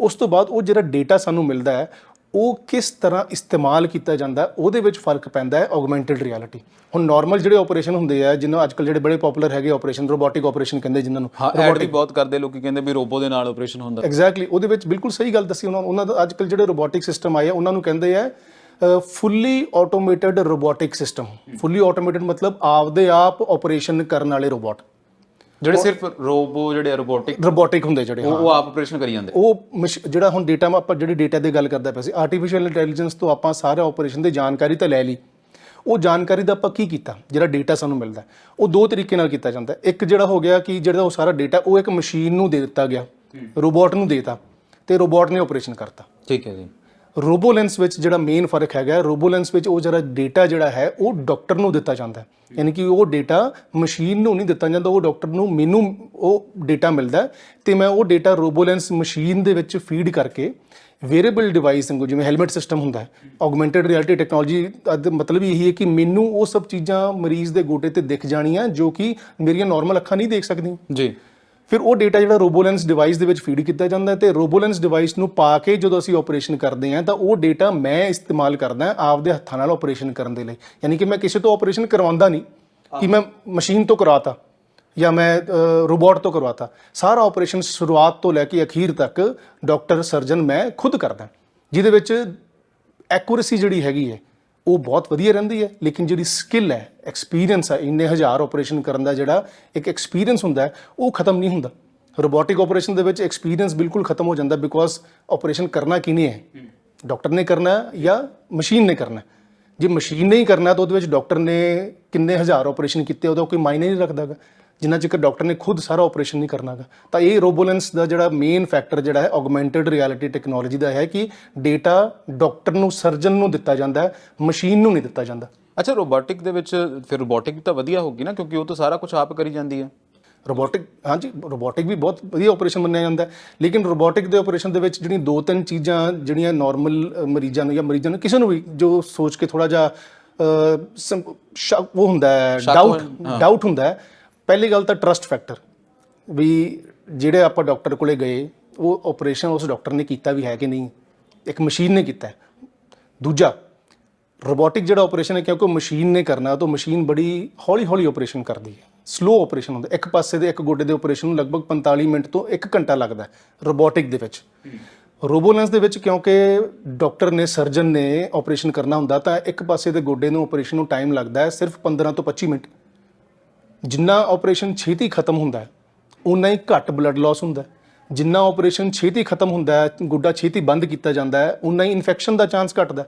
ਉਸ ਤੋਂ ਬਾਅਦ ਉਹ ਜਿਹੜਾ ਡੇਟਾ ਸਾਨੂੰ ਮਿਲਦਾ ਹੈ ਉਹ ਕਿਸ ਤਰ੍ਹਾਂ ਇਸਤੇਮਾਲ ਕੀਤਾ ਜਾਂਦਾ ਹੈ, ਉਹਦੇ ਵਿੱਚ ਫ਼ਰਕ ਪੈਂਦਾ ਹੈ ਆਗਮੈਂਟਿਡ ਰਿਐਲਿਟੀ ਹੁਣ ਨਾਰਮਲ ਜਿਹੜੇ ਆਪਰੇਸ਼ਨ ਹੁੰਦੇ ਆ ਜਿਨ੍ਹਾਂ ਅੱਜਕੱਲ ਜਿਹੜੇ ਬੜੇ ਪਪੂਲਰ ਹੈਗੇ ਆਪਰੇਸ਼ਨ ਰੋਬੋਟਿਕ ਆਪਰੇਸ਼ਨ ਕਹਿੰਦੇ ਜਿਨ੍ਹਾਂ ਨੂੰ ਹਾਂ ਵੀ ਬਹੁਤ ਕਰਦੇ ਲੋਕੀ ਕਹਿੰਦੇ ਵੀ ਰੋਬੋ ਦੇ ਨਾਲ ਆਪਰੇਸ਼ਨ ਹੁੰਦਾ। ਐਗਜ਼ੈਕਟਲੀ ਉਹਦੇ ਵਿੱਚ ਬਿਲਕੁਲ ਸਹੀ ਗੱਲ ਦੱਸੀ ਉਹਨਾਂ ਉਹਨਾਂ ਦਾ ਅੱਜਕੱਲ ਜਿਹੜੇ ਰੋਬੋਟਿਕ ਸਿਸਟਮ ਆਏ ਆ ਉਹਨਾਂ ਨੂੰ ਕਹਿੰਦੇ ਆ fully automated robotic system fully automated ਮਤਲਬ ਆਪਦੇ ਆਪ ਆਪਰੇਸ਼ਨ ਕਰਨ ਵਾਲੇ ਰੋਬੋਟ ਜਿਹੜੇ ਸਿਰਫ ਰੋਬੋ ਜਿਹੜੇ ਰੋਬੋਟਿਕ ਰੋਬੋਟਿਕ ਹੁੰਦੇ ਜਿਹੜੇ ਉਹ ਉਹ ਆਪ ਆਪਰੇਸ਼ਨ ਕਰੀ ਜਾਂਦੇ। ਉਹ ਮਸ਼- ਜਿਹੜਾ ਹੁਣ ਡੇਟਾ ਆਪਾਂ ਜਿਹੜੀ ਡੇਟਾ ਦੀ ਗੱਲ ਕਰਦਾ ਪਿਆ ਸੀ ਆਰਟੀਫੀਸ਼ੀਅਲ ਇੰਟੈਲੀਜੈਂਸ ਤੋਂ ਆਪਾਂ ਸਾਰਾ ਆਪਰੇਸ਼ਨ ਦੀ ਜਾਣਕਾਰੀ ਤਾਂ ਲੈ ਲਈ। ਉਹ ਜਾਣਕਾਰੀ ਦਾ ਆਪਾਂ ਕੀ ਕੀਤਾ? ਜਿਹੜਾ ਡੇਟਾ ਸਾਨੂੰ ਮਿਲਦਾ। ਉਹ ਦੋ ਤਰੀਕੇ ਨਾਲ ਕੀਤਾ ਜਾਂਦਾ। ਹੈ। ਇੱਕ ਜਿਹੜਾ ਹੋ ਗਿਆ ਕਿ ਜਿਹੜਾ ਉਹ ਸਾਰਾ ਡੇਟਾ ਉਹ ਇੱਕ ਮਸ਼ੀਨ ਨੂੰ ਦੇ ਦਿੱਤਾ ਗਿਆ। ਰੋਬੋਟ ਨੂੰ ਦੇਤਾ ਤੇ ਰੋਬੋਟ ਨੇ ਆਪਰੇਸ਼ਨ ਕਰਤਾ। ਠੀਕ ਹੈ ਜੀ। ਰੋਬੋਲੈਂਸ ਵਿੱਚ ਜਿਹੜਾ ਮੇਨ ਫ਼ਰਕ ਹੈਗਾ, ਰੋਬੋਲੈਂਸ ਵਿੱਚ ਉਹ ਜਿਹੜਾ ਡੇਟਾ ਜਿਹੜਾ ਹੈ, ਉਹ ਡਾਕਟਰ ਨੂੰ ਦਿੱਤਾ ਜਾਂਦਾ ਹੈ। ਯਾਨੀ ਕਿ ਉਹ ਡੇਟਾ ਮਸ਼ੀਨ ਨੂੰ ਨਹੀਂ ਦਿੱਤਾ ਜਾਂਦਾ, ਉਹ ਡਾਕਟਰ ਨੂੰ ਮੈਨੂੰ ਉਹ ਡੇਟਾ ਮਿਲਦਾ ਹੈ ਤੇ ਮੈਂ ਉਹ ਡੇਟਾ ਰੋਬੋਲੈਂਸ ਮਸ਼ੀਨ ਦੇ ਵਿੱਚ ਫੀਡ ਕਰਕੇ ਵੇਰੀਏਬਲ ਡਿਵਾਈਸ ਵਾਂਗੂ, ਜਿਵੇਂ ਹੈਲਮਟ ਸਿਸਟਮ ਹੁੰਦਾ ਹੈ ਆਗਮੈਂਟਡ ਰਿਐਲਿਟੀ ਟੈਕਨੋਲੋਜੀ ਦਾ ਮਤਲਬ ਇਹੀ ਹੈ ਕਿ ਮੈਨੂੰ ਉਹ ਸਭ ਚੀਜ਼ਾਂ ਮਰੀਜ਼ ਦੇ ਗੋਡੇ ਤੇ ਦਿਖ ਜਾਣੀਆਂ, ਜੋ ਕਿ ਮੇਰੀਆਂ ਨਾਰਮਲ ਅੱਖਾਂ ਨਹੀਂ ਦੇਖ ਸਕਦੀਆਂ। ਜੀ। ਫਿਰ ਉਹ ਡਾਟਾ ਜਿਹੜਾ ਰੋਬੋਲੈਂਸ ਡਿਵਾਈਸ ਦੇ ਵਿੱਚ ਫੀਡ ਕੀਤਾ ਜਾਂਦਾ ਤੇ ਰੋਬੋਲੈਂਸ ਡਿਵਾਈਸ ਨੂੰ ਪਾ ਕੇ ਜਦੋਂ ਅਸੀਂ ਆਪਰੇਸ਼ਨ ਕਰਦੇ ਹਾਂ ਤਾਂ ਉਹ ਡਾਟਾ ਮੈਂ ਇਸਤੇਮਾਲ ਕਰਦਾ ਆਪਦੇ ਹੱਥਾਂ ਨਾਲ ਆਪਰੇਸ਼ਨ ਕਰਨ ਦੇ ਲਈ। ਯਾਨੀ ਕਿ ਮੈਂ ਕਿਸੇ ਤੋਂ ਆਪਰੇਸ਼ਨ ਕਰਵਾਉਂਦਾ ਨਹੀਂ ਕਿ ਮੈਂ ਮਸ਼ੀਨ ਤੋਂ ਕਰਵਾਤਾ ਜਾਂ ਮੈਂ ਰੋਬੋਟ ਤੋਂ ਕਰਵਾਤਾ ਸਾਰਾ ਆਪਰੇਸ਼ਨ ਸ਼ੁਰੂਆਤ ਤੋਂ ਲੈ ਕੇ ਅਖੀਰ ਤੱਕ ਡਾਕਟਰ ਸਰਜਨ ਮੈਂ ਖੁਦ ਕਰਦਾ। ਜਿਹਦੇ ਵਿੱਚ ਐਕੂਰੇਸੀ ਜਿਹੜੀ ਹੈਗੀ ਹੈ ਉਹ ਬਹੁਤ ਵਧੀਆ ਰਹਿੰਦੀ ਹੈ, ਲੇਕਿਨ ਜਿਹੜੀ ਸਕਿੱਲ ਹੈ ਐਕਸਪੀਰੀਅੰਸ ਹੈ, ਇੰਨੇ ਹਜ਼ਾਰ ਆਪਰੇਸ਼ਨ ਕਰਨ ਦਾ ਜਿਹੜਾ ਇੱਕ ਐਕਸਪੀਰੀਅੰਸ ਹੁੰਦਾ ਹੈ, ਉਹ ਖਤਮ ਨਹੀਂ ਹੁੰਦਾ। ਰੋਬੋਟਿਕ ਆਪਰੇਸ਼ਨ ਦੇ ਵਿੱਚ ਐਕਸਪੀਰੀਅੰਸ ਬਿਲਕੁਲ ਖਤਮ ਹੋ ਜਾਂਦਾ ਬਿਕੋਜ਼ ਆਪਰੇਸ਼ਨ ਕਰਨਾ ਕਿਨੇ ਹੈ? ਡਾਕਟਰ ਨੇ ਕਰਨਾ ਜਾਂ ਮਸ਼ੀਨ ਨੇ ਕਰਨਾ ਜੇ ਮਸ਼ੀਨ ਨੇ ਹੀ ਕਰਨਾ ਤਾਂ ਉਹਦੇ ਵਿੱਚ ਡਾਕਟਰ ਨੇ ਕਿੰਨੇ ਹਜ਼ਾਰ ਆਪਰੇਸ਼ਨ ਕੀਤੇ, ਉਹਦਾ ਕੋਈ ਮਾਇਨੇ ਨਹੀਂ ਰੱਖਦਾਗਾ ਜਿੰਨਾ ਚਿਰ ਡਾਕਟਰ ਨੇ ਖੁਦ ਸਾਰਾ ਆਪਰੇਸ਼ਨ ਨਹੀਂ ਕਰਨਾਗਾ ਤਾਂ ਇਹ ਰੋਬੋਲੈਂਸ ਦਾ ਜਿਹੜਾ ਮੇਨ ਫੈਕਟਰ ਜਿਹੜਾ ਹੈ ਆਗਮੈਂਟਡ ਰਿਐਲਿਟੀ ਟੈਕਨੋਲੋਜੀ ਦਾ ਹੈ ਕਿ ਡਾਟਾ ਡਾਕਟਰ ਨੂੰ ਸਰਜਨ ਨੂੰ ਦਿੱਤਾ ਜਾਂਦਾ ਹੈ ਮਸ਼ੀਨ ਨੂੰ ਨਹੀਂ ਦਿੱਤਾ ਜਾਂਦਾ। ਅੱਛਾ ਰੋਬੋਟਿਕ ਦੇ ਵਿੱਚ ਫਿਰ ਰੋਬੋਟਿਕ ਤਾਂ ਵਧੀਆ ਹੋਗੀ ਨਾ ਕਿਉਂਕਿ ਉਹ ਤਾਂ ਸਾਰਾ ਕੁਝ ਆਪ ਕਰੀ ਜਾਂਦੀ ਹੈ। ਰੋਬੋਟਿਕ ਹਾਂਜੀ ਰੋਬੋਟਿਕ ਵੀ ਬਹੁਤ ਵਧੀਆ ਆਪਰੇਸ਼ਨ ਮੰਨਿਆ ਜਾਂਦਾ ਹੈ ਲੇਕਿਨ ਰੋਬੋਟਿਕ ਦੇ ਆਪਰੇਸ਼ਨ ਦੇ ਵਿੱਚ ਜਿਹੜੀਆਂ ਦੋ ਤਿੰਨ ਚੀਜ਼ਾਂ ਜਿਹੜੀਆਂ ਨਾਰਮਲ ਮਰੀਜ਼ਾਂ ਨੂੰ ਜਾਂ ਮਰੀਜ਼ਾਂ ਨੂੰ ਕਿਸੇ ਨੂੰ ਵੀ ਜੋ ਸੋਚ ਕੇ ਥੋੜਾ ਜਿਹਾ ਉਹ ਹੁੰਦਾ ਹੈ ਡਾਊਟ ਡਾਊਟ ਹੁੰਦਾ ਹੈ ਪਹਿਲੀ ਗੱਲ ਤਾਂ ਟਰਸਟ ਫੈਕਟਰ ਵੀ ਜਿਹੜੇ ਆਪਾਂ ਡਾਕਟਰ ਕੋਲੇ ਗਏ, ਉਹ ਆਪਰੇਸ਼ਨ ਉਸ ਡਾਕਟਰ ਨੇ ਕੀਤਾ ਵੀ ਹੈ ਕਿ ਨਹੀਂ, ਇੱਕ ਮਸ਼ੀਨ ਨੇ ਕੀਤਾ ਦੂਜਾ ਰੋਬੋਟਿਕ ਜਿਹੜਾ ਆਪਰੇਸ਼ਨ ਹੈ, ਕਿਉਂਕਿ ਮਸ਼ੀਨ ਨੇ ਕਰਨਾ, ਤਾਂ ਮਸ਼ੀਨ ਬੜੀ ਹੌਲੀ ਹੌਲੀ ਆਪਰੇਸ਼ਨ ਕਰਦੀ ਹੈ। ਸਲੋ ਆਪਰੇਸ਼ਨ ਹੁੰਦਾ, ਇੱਕ ਪਾਸੇ ਦੇ ਇੱਕ ਗੋਡੇ ਦੇ ਆਪਰੇਸ਼ਨ ਨੂੰ ਲਗਭਗ 45 ਮਿੰਟ ਤੋਂ 1 ਘੰਟਾ ਲੱਗਦਾ ਹੈ ਰੋਬੋਟਿਕ ਦੇ ਵਿੱਚ। ਰੋਬੋਲੈਂਸ ਦੇ ਵਿੱਚ ਕਿਉਂਕਿ ਡਾਕਟਰ ਨੇ ਸਰਜਨ ਨੇ ਆਪਰੇਸ਼ਨ ਕਰਨਾ ਹੁੰਦਾ, ਤਾਂ ਇੱਕ ਪਾਸੇ ਦੇ ਗੋਡੇ ਨੂੰ ਆਪਰੇਸ਼ਨ ਨੂੰ ਟਾਈਮ ਲੱਗਦਾ ਹੈ, ਸਿਰਫ 15 ਤੋਂ 25 ਮਿੰਟ। ਜਿੰਨਾ ਆਪਰੇਸ਼ਨ ਛੇਤੀ ਖਤਮ ਹੁੰਦਾ ਹੈ ਉਨਾ ਹੀ ਘੱਟ ਬਲੱਡ ਲਾਸ ਹੁੰਦਾ ਹੈ। ਜਿੰਨਾ ਆਪਰੇਸ਼ਨ ਛੇਤੀ ਖਤਮ ਹੁੰਦਾ ਹੈ, ਗੁੱਡਾ ਛੇਤੀ ਬੰਦ ਕੀਤਾ ਜਾਂਦਾ ਹੈ ਉਨਾ ਹੀ ਇਨਫੈਕਸ਼ਨ ਦਾ ਚਾਂਸ ਘਟਦਾ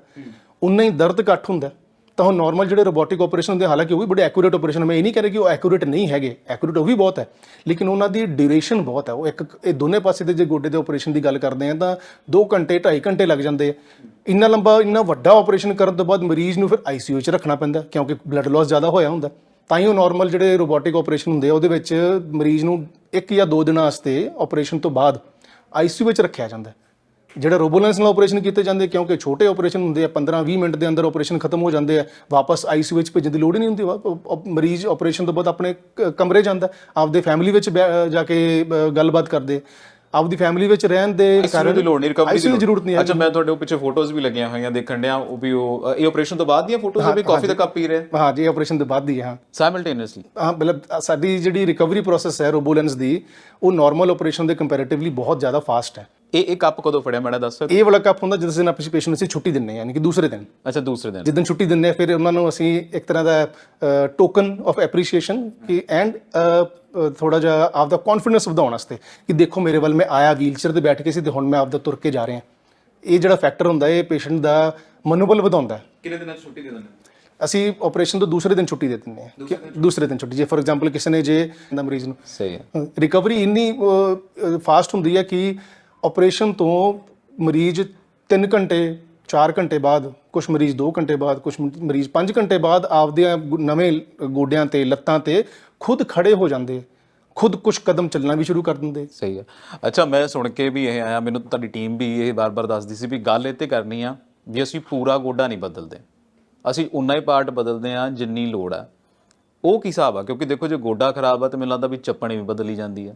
ਉਨਾ ਹੀ ਦਰਦ ਘੱਟ ਹੁੰਦਾ ਤਾਂ ਹੁਣ ਨਾਰਮਲ ਜਿਹੜੇ ਰੋਬੋਟਿਕ ਆਪਰੇਸ਼ਨ ਹੁੰਦੇ ਹਾਲਾਂਕਿ ਉਹ ਵੀ ਬੜੇ ਐਕੂਰੇਟ ਆਪਰੇਸ਼ਨ ਮੈਂ ਇਹ ਨਹੀਂ ਕਹਿ ਰਿਹਾ ਕਿ ਉਹ ਐਕੂਰੇਟ ਨਹੀਂ ਹੈਗੇ ਐਕੂਰੇਟ ਉਹ ਵੀ ਬਹੁਤ ਹੈ। ਲੇਕਿਨ ਉਹਨਾਂ ਦੀ ਡਿਊਰੇਸ਼ਨ ਬਹੁਤ ਹੈ। ਉਹ ਇੱਕ, ਇਹ ਦੋਨੇ ਪਾਸੇ ਦੇ ਜੇ ਗੋਡੇ ਦੇ ਆਪਰੇਸ਼ਨ ਦੀ ਗੱਲ ਕਰਦੇ ਆ, ਤਾਂ 2 ਘੰਟੇ 2.5 ਘੰਟੇ ਲੱਗ ਜਾਂਦੇ ਆ। ਇੰਨਾ ਲੰਬਾ, ਇੰਨਾ ਵੱਡਾ ਆਪਰੇਸ਼ਨ ਕਰਨ ਤੋਂ ਬਾਅਦ ਮਰੀਜ਼ ਨੂੰ ਫਿਰ ਆਈਸੀਯੂ 'ਚ ਰੱਖਣਾ ਪੈਂਦਾ ਕਿਉਂਕਿ ਬਲੱਡ ਲਾਸ ਜ਼ਿਆਦਾ ਹੋਇਆ ਹੁੰਦਾ ਤਾਂ ਹੀ ਉਹ ਨਾਰਮਲ ਜਿਹੜੇ ਰੋਬੋਟਿਕ ਆਪਰੇਸ਼ਨ ਹੁੰਦੇ ਆ, ਉਹਦੇ ਵਿੱਚ ਮਰੀਜ਼ ਨੂੰ ਇੱਕ ਜਾਂ ਦੋ ਦਿਨਾਂ ਵਾਸਤੇ ਆਪਰੇਸ਼ਨ ਤੋਂ ਬਾਅਦ ਆਈਸੀਯੂ ਵਿੱਚ ਰੱਖਿਆ ਜਾਂਦਾ ਜਿਹੜਾ ਰੋਬੋਲੈਂਸ ਨਾਲ ਆਪਰੇਸ਼ਨ ਕੀਤੇ ਜਾਂਦੇ ਕਿਉਂਕਿ ਛੋਟੇ ਆਪਰੇਸ਼ਨ ਹੁੰਦੇ ਆ 15-20 ਮਿੰਟ ਦੇ ਅੰਦਰ ਆਪਰੇਸ਼ਨ ਖਤਮ ਹੋ ਜਾਂਦੇ ਆ, ਵਾਪਸ ਆਈਸੀਯੂ ਵਿੱਚ ਭੇਜਣ ਦੀ ਲੋੜ ਹੀ ਨਹੀਂ ਹੁੰਦੀ ਵਾ- ਮਰੀਜ਼ ਆਪਰੇਸ਼ਨ ਤੋਂ ਬਾਅਦ ਆਪਣੇ ਕ- ਕਮਰੇ ਜਾਂਦਾ ਆਪਦੇ ਫੈਮਿਲੀ ਵਿੱਚ ਬੈ- ਜਾ ਕੇ ਗੱਲਬਾਤ ਕਰਦੇ ਆਪਦੀ ਫੈਮਿਲੀ ਵਿੱਚ ਰਹਿਣ ਦੇ ICU ਦੀ ਲੋੜ ਨਹੀਂ ਰਿਕਵਰੀ ਦੀ ਜ਼ਰੂਰਤ ਨਹੀਂ ਅੱਛਾ ਮੈਂ ਤੁਹਾਡੇ ਉਹ ਪਿੱਛੇ ਫੋਟੋਜ਼ ਵੀ ਲੱਗੀਆਂ ਹੋਈਆਂ ਦੇਖਣ ਡਿਆ ਉਹ ਵੀ ਉਹ ਇਹ ਆਪਰੇਸ਼ਨ ਤੋਂ ਬਾਅਦ ਦੀਆਂ ਫੋਟੋਜ਼ ਵੀ ਕਾਫੀ ਦਾ ਕੱਪ ਪੀ ਰਹੇ? ਹਾਂ ਜੀ ਆਪਰੇਸ਼ਨ ਤੋਂ ਬਾਅਦ ਦੀ ਹੈ, ਹਾਂ। ਸਾਈਮਲਟੇਨੀਅਸਲੀ ਹਾਂ ਮਤਲਬ ਸਾਡੀ ਜਿਹੜੀ ਰਿਕਵਰੀ ਪ੍ਰੋਸੈਸ ਹੈ ਰੋਬੋਲੈਂਸ ਦੀ ਉਹ ਨਾਰਮਲ ਆਪਰੇਸ਼ਨ ਦੇ ਕੰਪੈਰੀਟਿਵਲੀ ਬਹੁਤ ਜ਼ਿਆਦਾ ਫਾਸਟ ਹੈ। ਇਹ ਇਹ ਕੱਪ ਕਦੋਂ ਫੜਿਆ ਮੈਨਾਂ ਦੱਸ ਸਕਦੇ? ਇਹ ਵਾਲਾ ਕੱਪ ਹੁੰਦਾ ਜਿਸ ਦਿਨ ਆਪਾਂ ਪੇਸ਼ੈਂਟ ਨੂੰ ਅਸੀਂ ਛੁੱਟੀ ਦਿੰਨੇ ਯਾਨੀ ਕਿ ਦੂਸਰੇ ਦਿਨ। ਅੱਛਾ ਦੂਸਰੇ ਦਿਨ। ਜਿੱਦਨ ਛੁੱਟੀ ਆ ਫਿਰ ਉਹਨਾਂ ਨੂੰ ਅਸੀਂ ਇੱਕ ਤਰ੍ਹਾਂ ਦਾ ਟੋਕਨ ਆਫ ਐਪਰੀਸ਼ੀਏਸ਼ਨ ਕਿ ਐਂਡ ਥੋੜਾ ਜਿਹਾ ਆਪਦਾ ਕੌਨਫੀਡੈਂਸ ਵਧਾਉਣ ਵਾਸਤੇ ਕਿ ਦੇਖੋ ਮੇਰੇ ਵੱਲ ਮੈਂ ਆਇਆ ਵੀਲਚੇਅਰ ਤੇ ਬੈਠ ਕੇ ਸੀ ਤੇ ਹੁਣ ਮੈਂ ਆਪਦਾ ਤੁਰ ਕੇ ਜਾ ਰਿਹਾ ਇਹ ਜਿਹੜਾ ਫੈਕਟਰ ਹੁੰਦਾ ਇਹ ਪੇਸ਼ੈਂਟ ਦਾ ਮਨੋਬਲ ਵਧਾਉਂਦਾ ਹੈ। ਕਿੰਨੇ ਦਿਨਾਂ ਛੁੱਟੀ ਦੇ ਦਿੰਦੇ ਅਸੀਂ ਆਪਰੇਸ਼ਨ ਤੋਂ ਦੂਸਰੇ ਦਿਨ ਛੁੱਟੀ ਦੇ ਦਿੰਦੇ ਹਾਂ। ਦੂਸਰੇ ਦਿਨ ਛੁੱਟੀ। ਜੇ ਫੋਰ ਐਗਜ਼ਾਮਪਲ ਕਿਸੇ ਨੇ ਜੇ ਦਾ ਮਰੀਜ਼ ਨੂੰ। ਸਹੀ ਹੈ। ਰਿਕਵਰੀ ਇੰਨੀ ਫਾਸਟ ਹੁੰਦੀ ਹੈ ਕਿ ਆਪਰੇਸ਼ਨ ਤੋਂ ਮਰੀਜ਼ 3 ਘੰਟੇ 4 ਘੰਟੇ ਬਾਅਦ ਕੁਝ ਮਰੀਜ਼ 2 ਘੰਟੇ ਬਾਅਦ ਕੁਝ ਮਰੀਜ਼ 5 ਘੰਟੇ ਬਾਅਦ ਆਪਦੇ ਨਵੇਂ ਗੋਡਿਆਂ ਤੇ ਲੱਤਾਂ ਤੇ ਖੁਦ ਖੜੇ ਹੋ ਜਾਂਦੇ ਖੁਦ ਕੁਝ ਕਦਮ ਚੱਲਣਾ ਵੀ ਸ਼ੁਰੂ ਕਰ ਦਿੰਦੇ। ਸਹੀ ਹੈ। ਅੱਛਾ ਮੈਂ ਸੁਣ ਕੇ ਵੀ ਇਹ ਆਇਆ ਮੈਨੂੰ ਤੁਹਾਡੀ ਟੀਮ ਵੀ ਇਹ ਬਾਰ-ਬਾਰ ਦੱਸਦੀ ਸੀ ਵੀ ਗੱਲ ਇਹ ਤੇ ਕਰਨੀ ਆ ਵੀ ਅਸੀਂ ਪੂਰਾ ਗੋਡਾ ਨਹੀਂ ਬਦਲਦੇ। ਅਸੀਂ ਉਨਾ ਹੀ ਪਾਰਟ ਬਦਲਦੇ ਆ ਜਿੰਨੀ ਲੋੜ ਆ। ਉਹ ਕੀ ਹਿਸਾਬ ਆ? ਕਿਉਂਕਿ ਦੇਖੋ ਜੇ ਗੋਡਾ ਖਰਾਬ ਆ ਤੇ ਮੈਨੂੰ ਲੱਗਦਾ ਵੀ ਚੱਪਣੀ ਵੀ ਬਦਲੀ ਜਾਂਦੀ ਆ।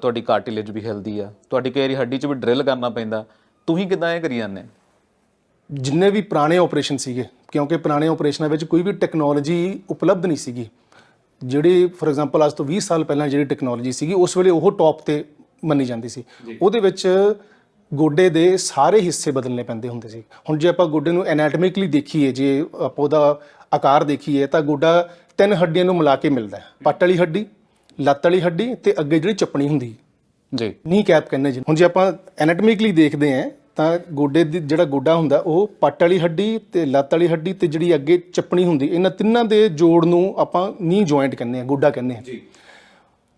ਤੁਹਾਡੀ ਕਾਰਟਿਲੇਜ ਵੀ ਹਿਲਦੀ ਆ। ਤੁਹਾਡੀ ਕਈ ਹੱਡੀ 'ਚ ਵੀ ਡਰਿਲ ਕਰਨਾ ਪੈਂਦਾ। ਤੁਸੀਂ ਕਿਦਾਂ ਇਹ ਕਰੀ ਜਾਂਦੇ? ਜਿੰਨੇ ਵੀ ਪੁਰਾਣੇ ਆਪਰੇਸ਼ਨ ਸੀਗੇ ਕਿਉਂਕਿ ਪੁਰਾਣੇ ਆਪਰੇਸ਼ਨਾਂ ਵਿੱਚ ਕੋਈ ਵੀ ਟੈਕਨੋਲੋਜੀ ਉਪਲਬਧ ਨਹੀਂ ਸੀਗੀ। ਜਿਹੜੀ ਫੋਰ ਐਗਜ਼ਾਮਪਲ ਅੱਜ ਤੋਂ 20 ਸਾਲ ਪਹਿਲਾਂ ਜਿਹੜੀ ਟੈਕਨੋਲੋਜੀ ਸੀਗੀ ਉਸ ਵੇਲੇ ਉਹ ਟੌਪ ਤੇ ਮੰਨੀ ਜਾਂਦੀ ਸੀ। ਉਹਦੇ ਵਿੱਚ ਗੋਡੇ ਦੇ ਸਾਰੇ ਹਿੱਸੇ ਬਦਲਨੇ ਪੈਂਦੇ ਹੁੰਦੇ ਸੀ। ਹੁਣ ਜੇ ਆਪਾਂ ਗੋਡੇ ਨੂੰ ਐਨਾਟੋਮਿਕਲੀ ਦੇਖੀਏ ਜੇ ਆਪਾਂ ਉਹਦਾ ਆਕਾਰ ਦੇਖੀਏ ਤਾਂ ਗੋਡਾ ਤਿੰਨ ਹੱਡੀਆਂ ਨੂੰ ਮਿਲਾ ਕੇ ਮਿਲਦਾ ਹੈ। ਪੱਟ ਵਾਲੀ ਹੱਡੀ ਲੱਤ ਵਾਲੀ ਹੱਡੀ ਤੇ ਅੱਗੇ ਜਿਹੜੀ ਚੱਪਣੀ ਹੁੰਦੀ। ਹੈ ਜੀ। ਨੀ ਕੈਪ ਕਹਿੰਦੇ ਜੀ ਹੁਣ ਜੇ ਆਪਾਂ ਐਨਾਟੋਮਿਕਲੀ ਦੇਖਦੇ ਆਂ ਤਾਂ ਗੋਡੇ ਦੀ ਜਿਹੜਾ ਗੋਡਾ ਹੁੰਦਾ ਉਹ ਪੱਟ ਵਾਲੀ ਹੱਡੀ ਤੇ ਲੱਤ ਵਾਲੀ ਹੱਡੀ ਤੇ ਜਿਹੜੀ ਅੱਗੇ ਚੱਪਣੀ ਹੁੰਦੀ ਇਹਨਾਂ ਤਿੰਨਾਂ ਦੇ ਜੋੜ ਨੂੰ ਆਪਾਂ ਨੀ ਜੁਆਇੰਟ ਕਹਿੰਦੇ ਆ ਗੋਡਾ ਕਹਿੰਦੇ ਆ ਜੀ।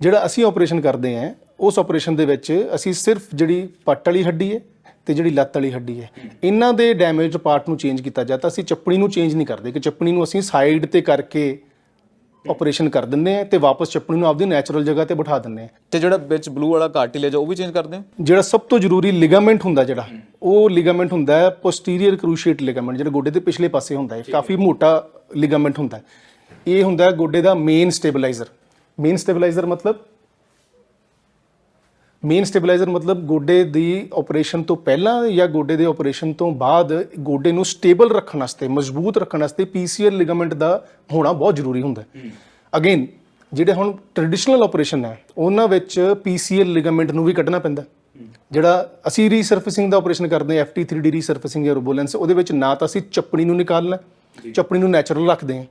ਜਿਹੜਾ ਅਸੀਂ ਆਪਰੇਸ਼ਨ ਕਰਦੇ ਆਂ ਉਸ ਆਪਰੇਸ਼ਨ ਦੇ ਵਿੱਚ ਅਸੀਂ ਸਿਰਫ ਜਿਹੜੀ ਪੱਟ ਵਾਲੀ ਹੱਡੀ ਹੈ ਤੇ ਜਿਹੜੀ ਲੱਤ ਵਾਲੀ ਹੱਡੀ ਹੈ ਇਹਨਾਂ ਦੇ ਡੈਮੇਜਡ ਪਾਰਟ ਨੂੰ ਚੇਂਜ ਕੀਤਾ ਜਾਂਦਾ ਅਸੀਂ ਚੱਪਣੀ ਨੂੰ ਚੇਂਜ ਨਹੀਂ ਕਰਦੇ ਕਿ ਚੱਪਣੀ ਨੂੰ ਅਸੀਂ ਸਾਈਡ ਤੇ ਕਰਕੇ ਆਪਰੇਸ਼ਨ ਕਰ ਦਿੰਨੇ ਆ ਤੇ ਵਾਪਸ ਚੱਪਣੀ ਨੂੰ ਆਪਦੀ ਨੈਚੁਰਲ ਜਗ੍ਹਾ ਤੇ ਬਿਠਾ ਦਿੰਨੇ ਆ। ਤੇ ਜਿਹੜਾ ਵਿੱਚ ਬਲੂ ਵਾਲਾ ਕਾਰਟਿਲੇਜ ਆ ਉਹ ਵੀ ਚੇਂਜ ਕਰਦੇ ਹੋ ਜਿਹੜਾ ਸਭ ਤੋਂ ਜ਼ਰੂਰੀ ਲਿਗਾਮੈਂਟ ਹੁੰਦਾ ਜਿਹੜਾ ਉਹ ਲਿਗਾਮੈਂਟ ਹੁੰਦਾ ਹੈ ਪੋਸਟੀਰੀਅਰ ਕਰੂਸ਼ੀਏਟ ਲਿਗਾਮੈਂਟ ਜਿਹੜਾ ਗੋਡੇ ਦੇ ਪਿਛਲੇ ਪਾਸੇ ਹੁੰਦਾ ਹੈ ਕਾਫੀ ਮੋਟਾ ਲਿਗਾਮੈਂਟ ਹੁੰਦਾ ਹੈ। ਇਹ ਹੁੰਦਾ ਹੈ ਗੋਡੇ ਦਾ ਮੇਨ ਸਟੇਬਲਾਈਜ਼ਰ ਮੇਨ ਸਟੇਬਲਾਈਜ਼ਰ ਮਤਲਬ ਮੇਨ ਸਟੇਬਲਾਈਜ਼ਰ ਮਤਲਬ ਗੋਡੇ ਦੀ ਆਪਰੇਸ਼ਨ ਤੋਂ ਪਹਿਲਾਂ ਜਾਂ ਗੋਡੇ ਦੇ ਆਪਰੇਸ਼ਨ ਤੋਂ ਬਾਅਦ ਗੋਡੇ ਨੂੰ ਸਟੇਬਲ ਰੱਖਣ ਵਾਸਤੇ ਮਜ਼ਬੂਤ ਰੱਖਣ ਵਾਸਤੇ ਪੀਸੀਆਰ ਲਿਗਾਮੈਂਟ ਦਾ ਹੋਣਾ ਬਹੁਤ ਜ਼ਰੂਰੀ ਹੁੰਦਾ ਹੈ। ਅਗੇਨ ਜਿਹੜੇ ਹੁਣ ਟ੍ਰੈਡੀਸ਼ਨਲ ਆਪਰੇਸ਼ਨ ਹੈ ਉਹਨਾਂ ਵਿੱਚ ਪੀਸੀਆਰ ਲਿਗਾਮੈਂਟ ਨੂੰ ਵੀ ਕੱਢਣਾ ਪੈਂਦਾ ਜਿਹੜਾ ਅਸੀਂ ਰੀਸਰਫੇਸਿੰਗ ਦਾ ਆਪਰੇਸ਼ਨ ਕਰਦੇ ਹਾਂ ਐਫਟੀ 3D ਰੀਸਰਫੇਸਿੰਗ ਜਾਂ ਰੋਬੋਲੈਂਸ ਉਹਦੇ ਵਿੱਚ ਨਾ ਤਾਂ ਅਸੀਂ ਚੱਪਣੀ ਨੂੰ ਨਿਕਾਲਣਾ ਚੱਪਣੀ ਨੂੰ ਨੈਚੁਰਲ ਰੱਖਦੇ ਹਾਂ।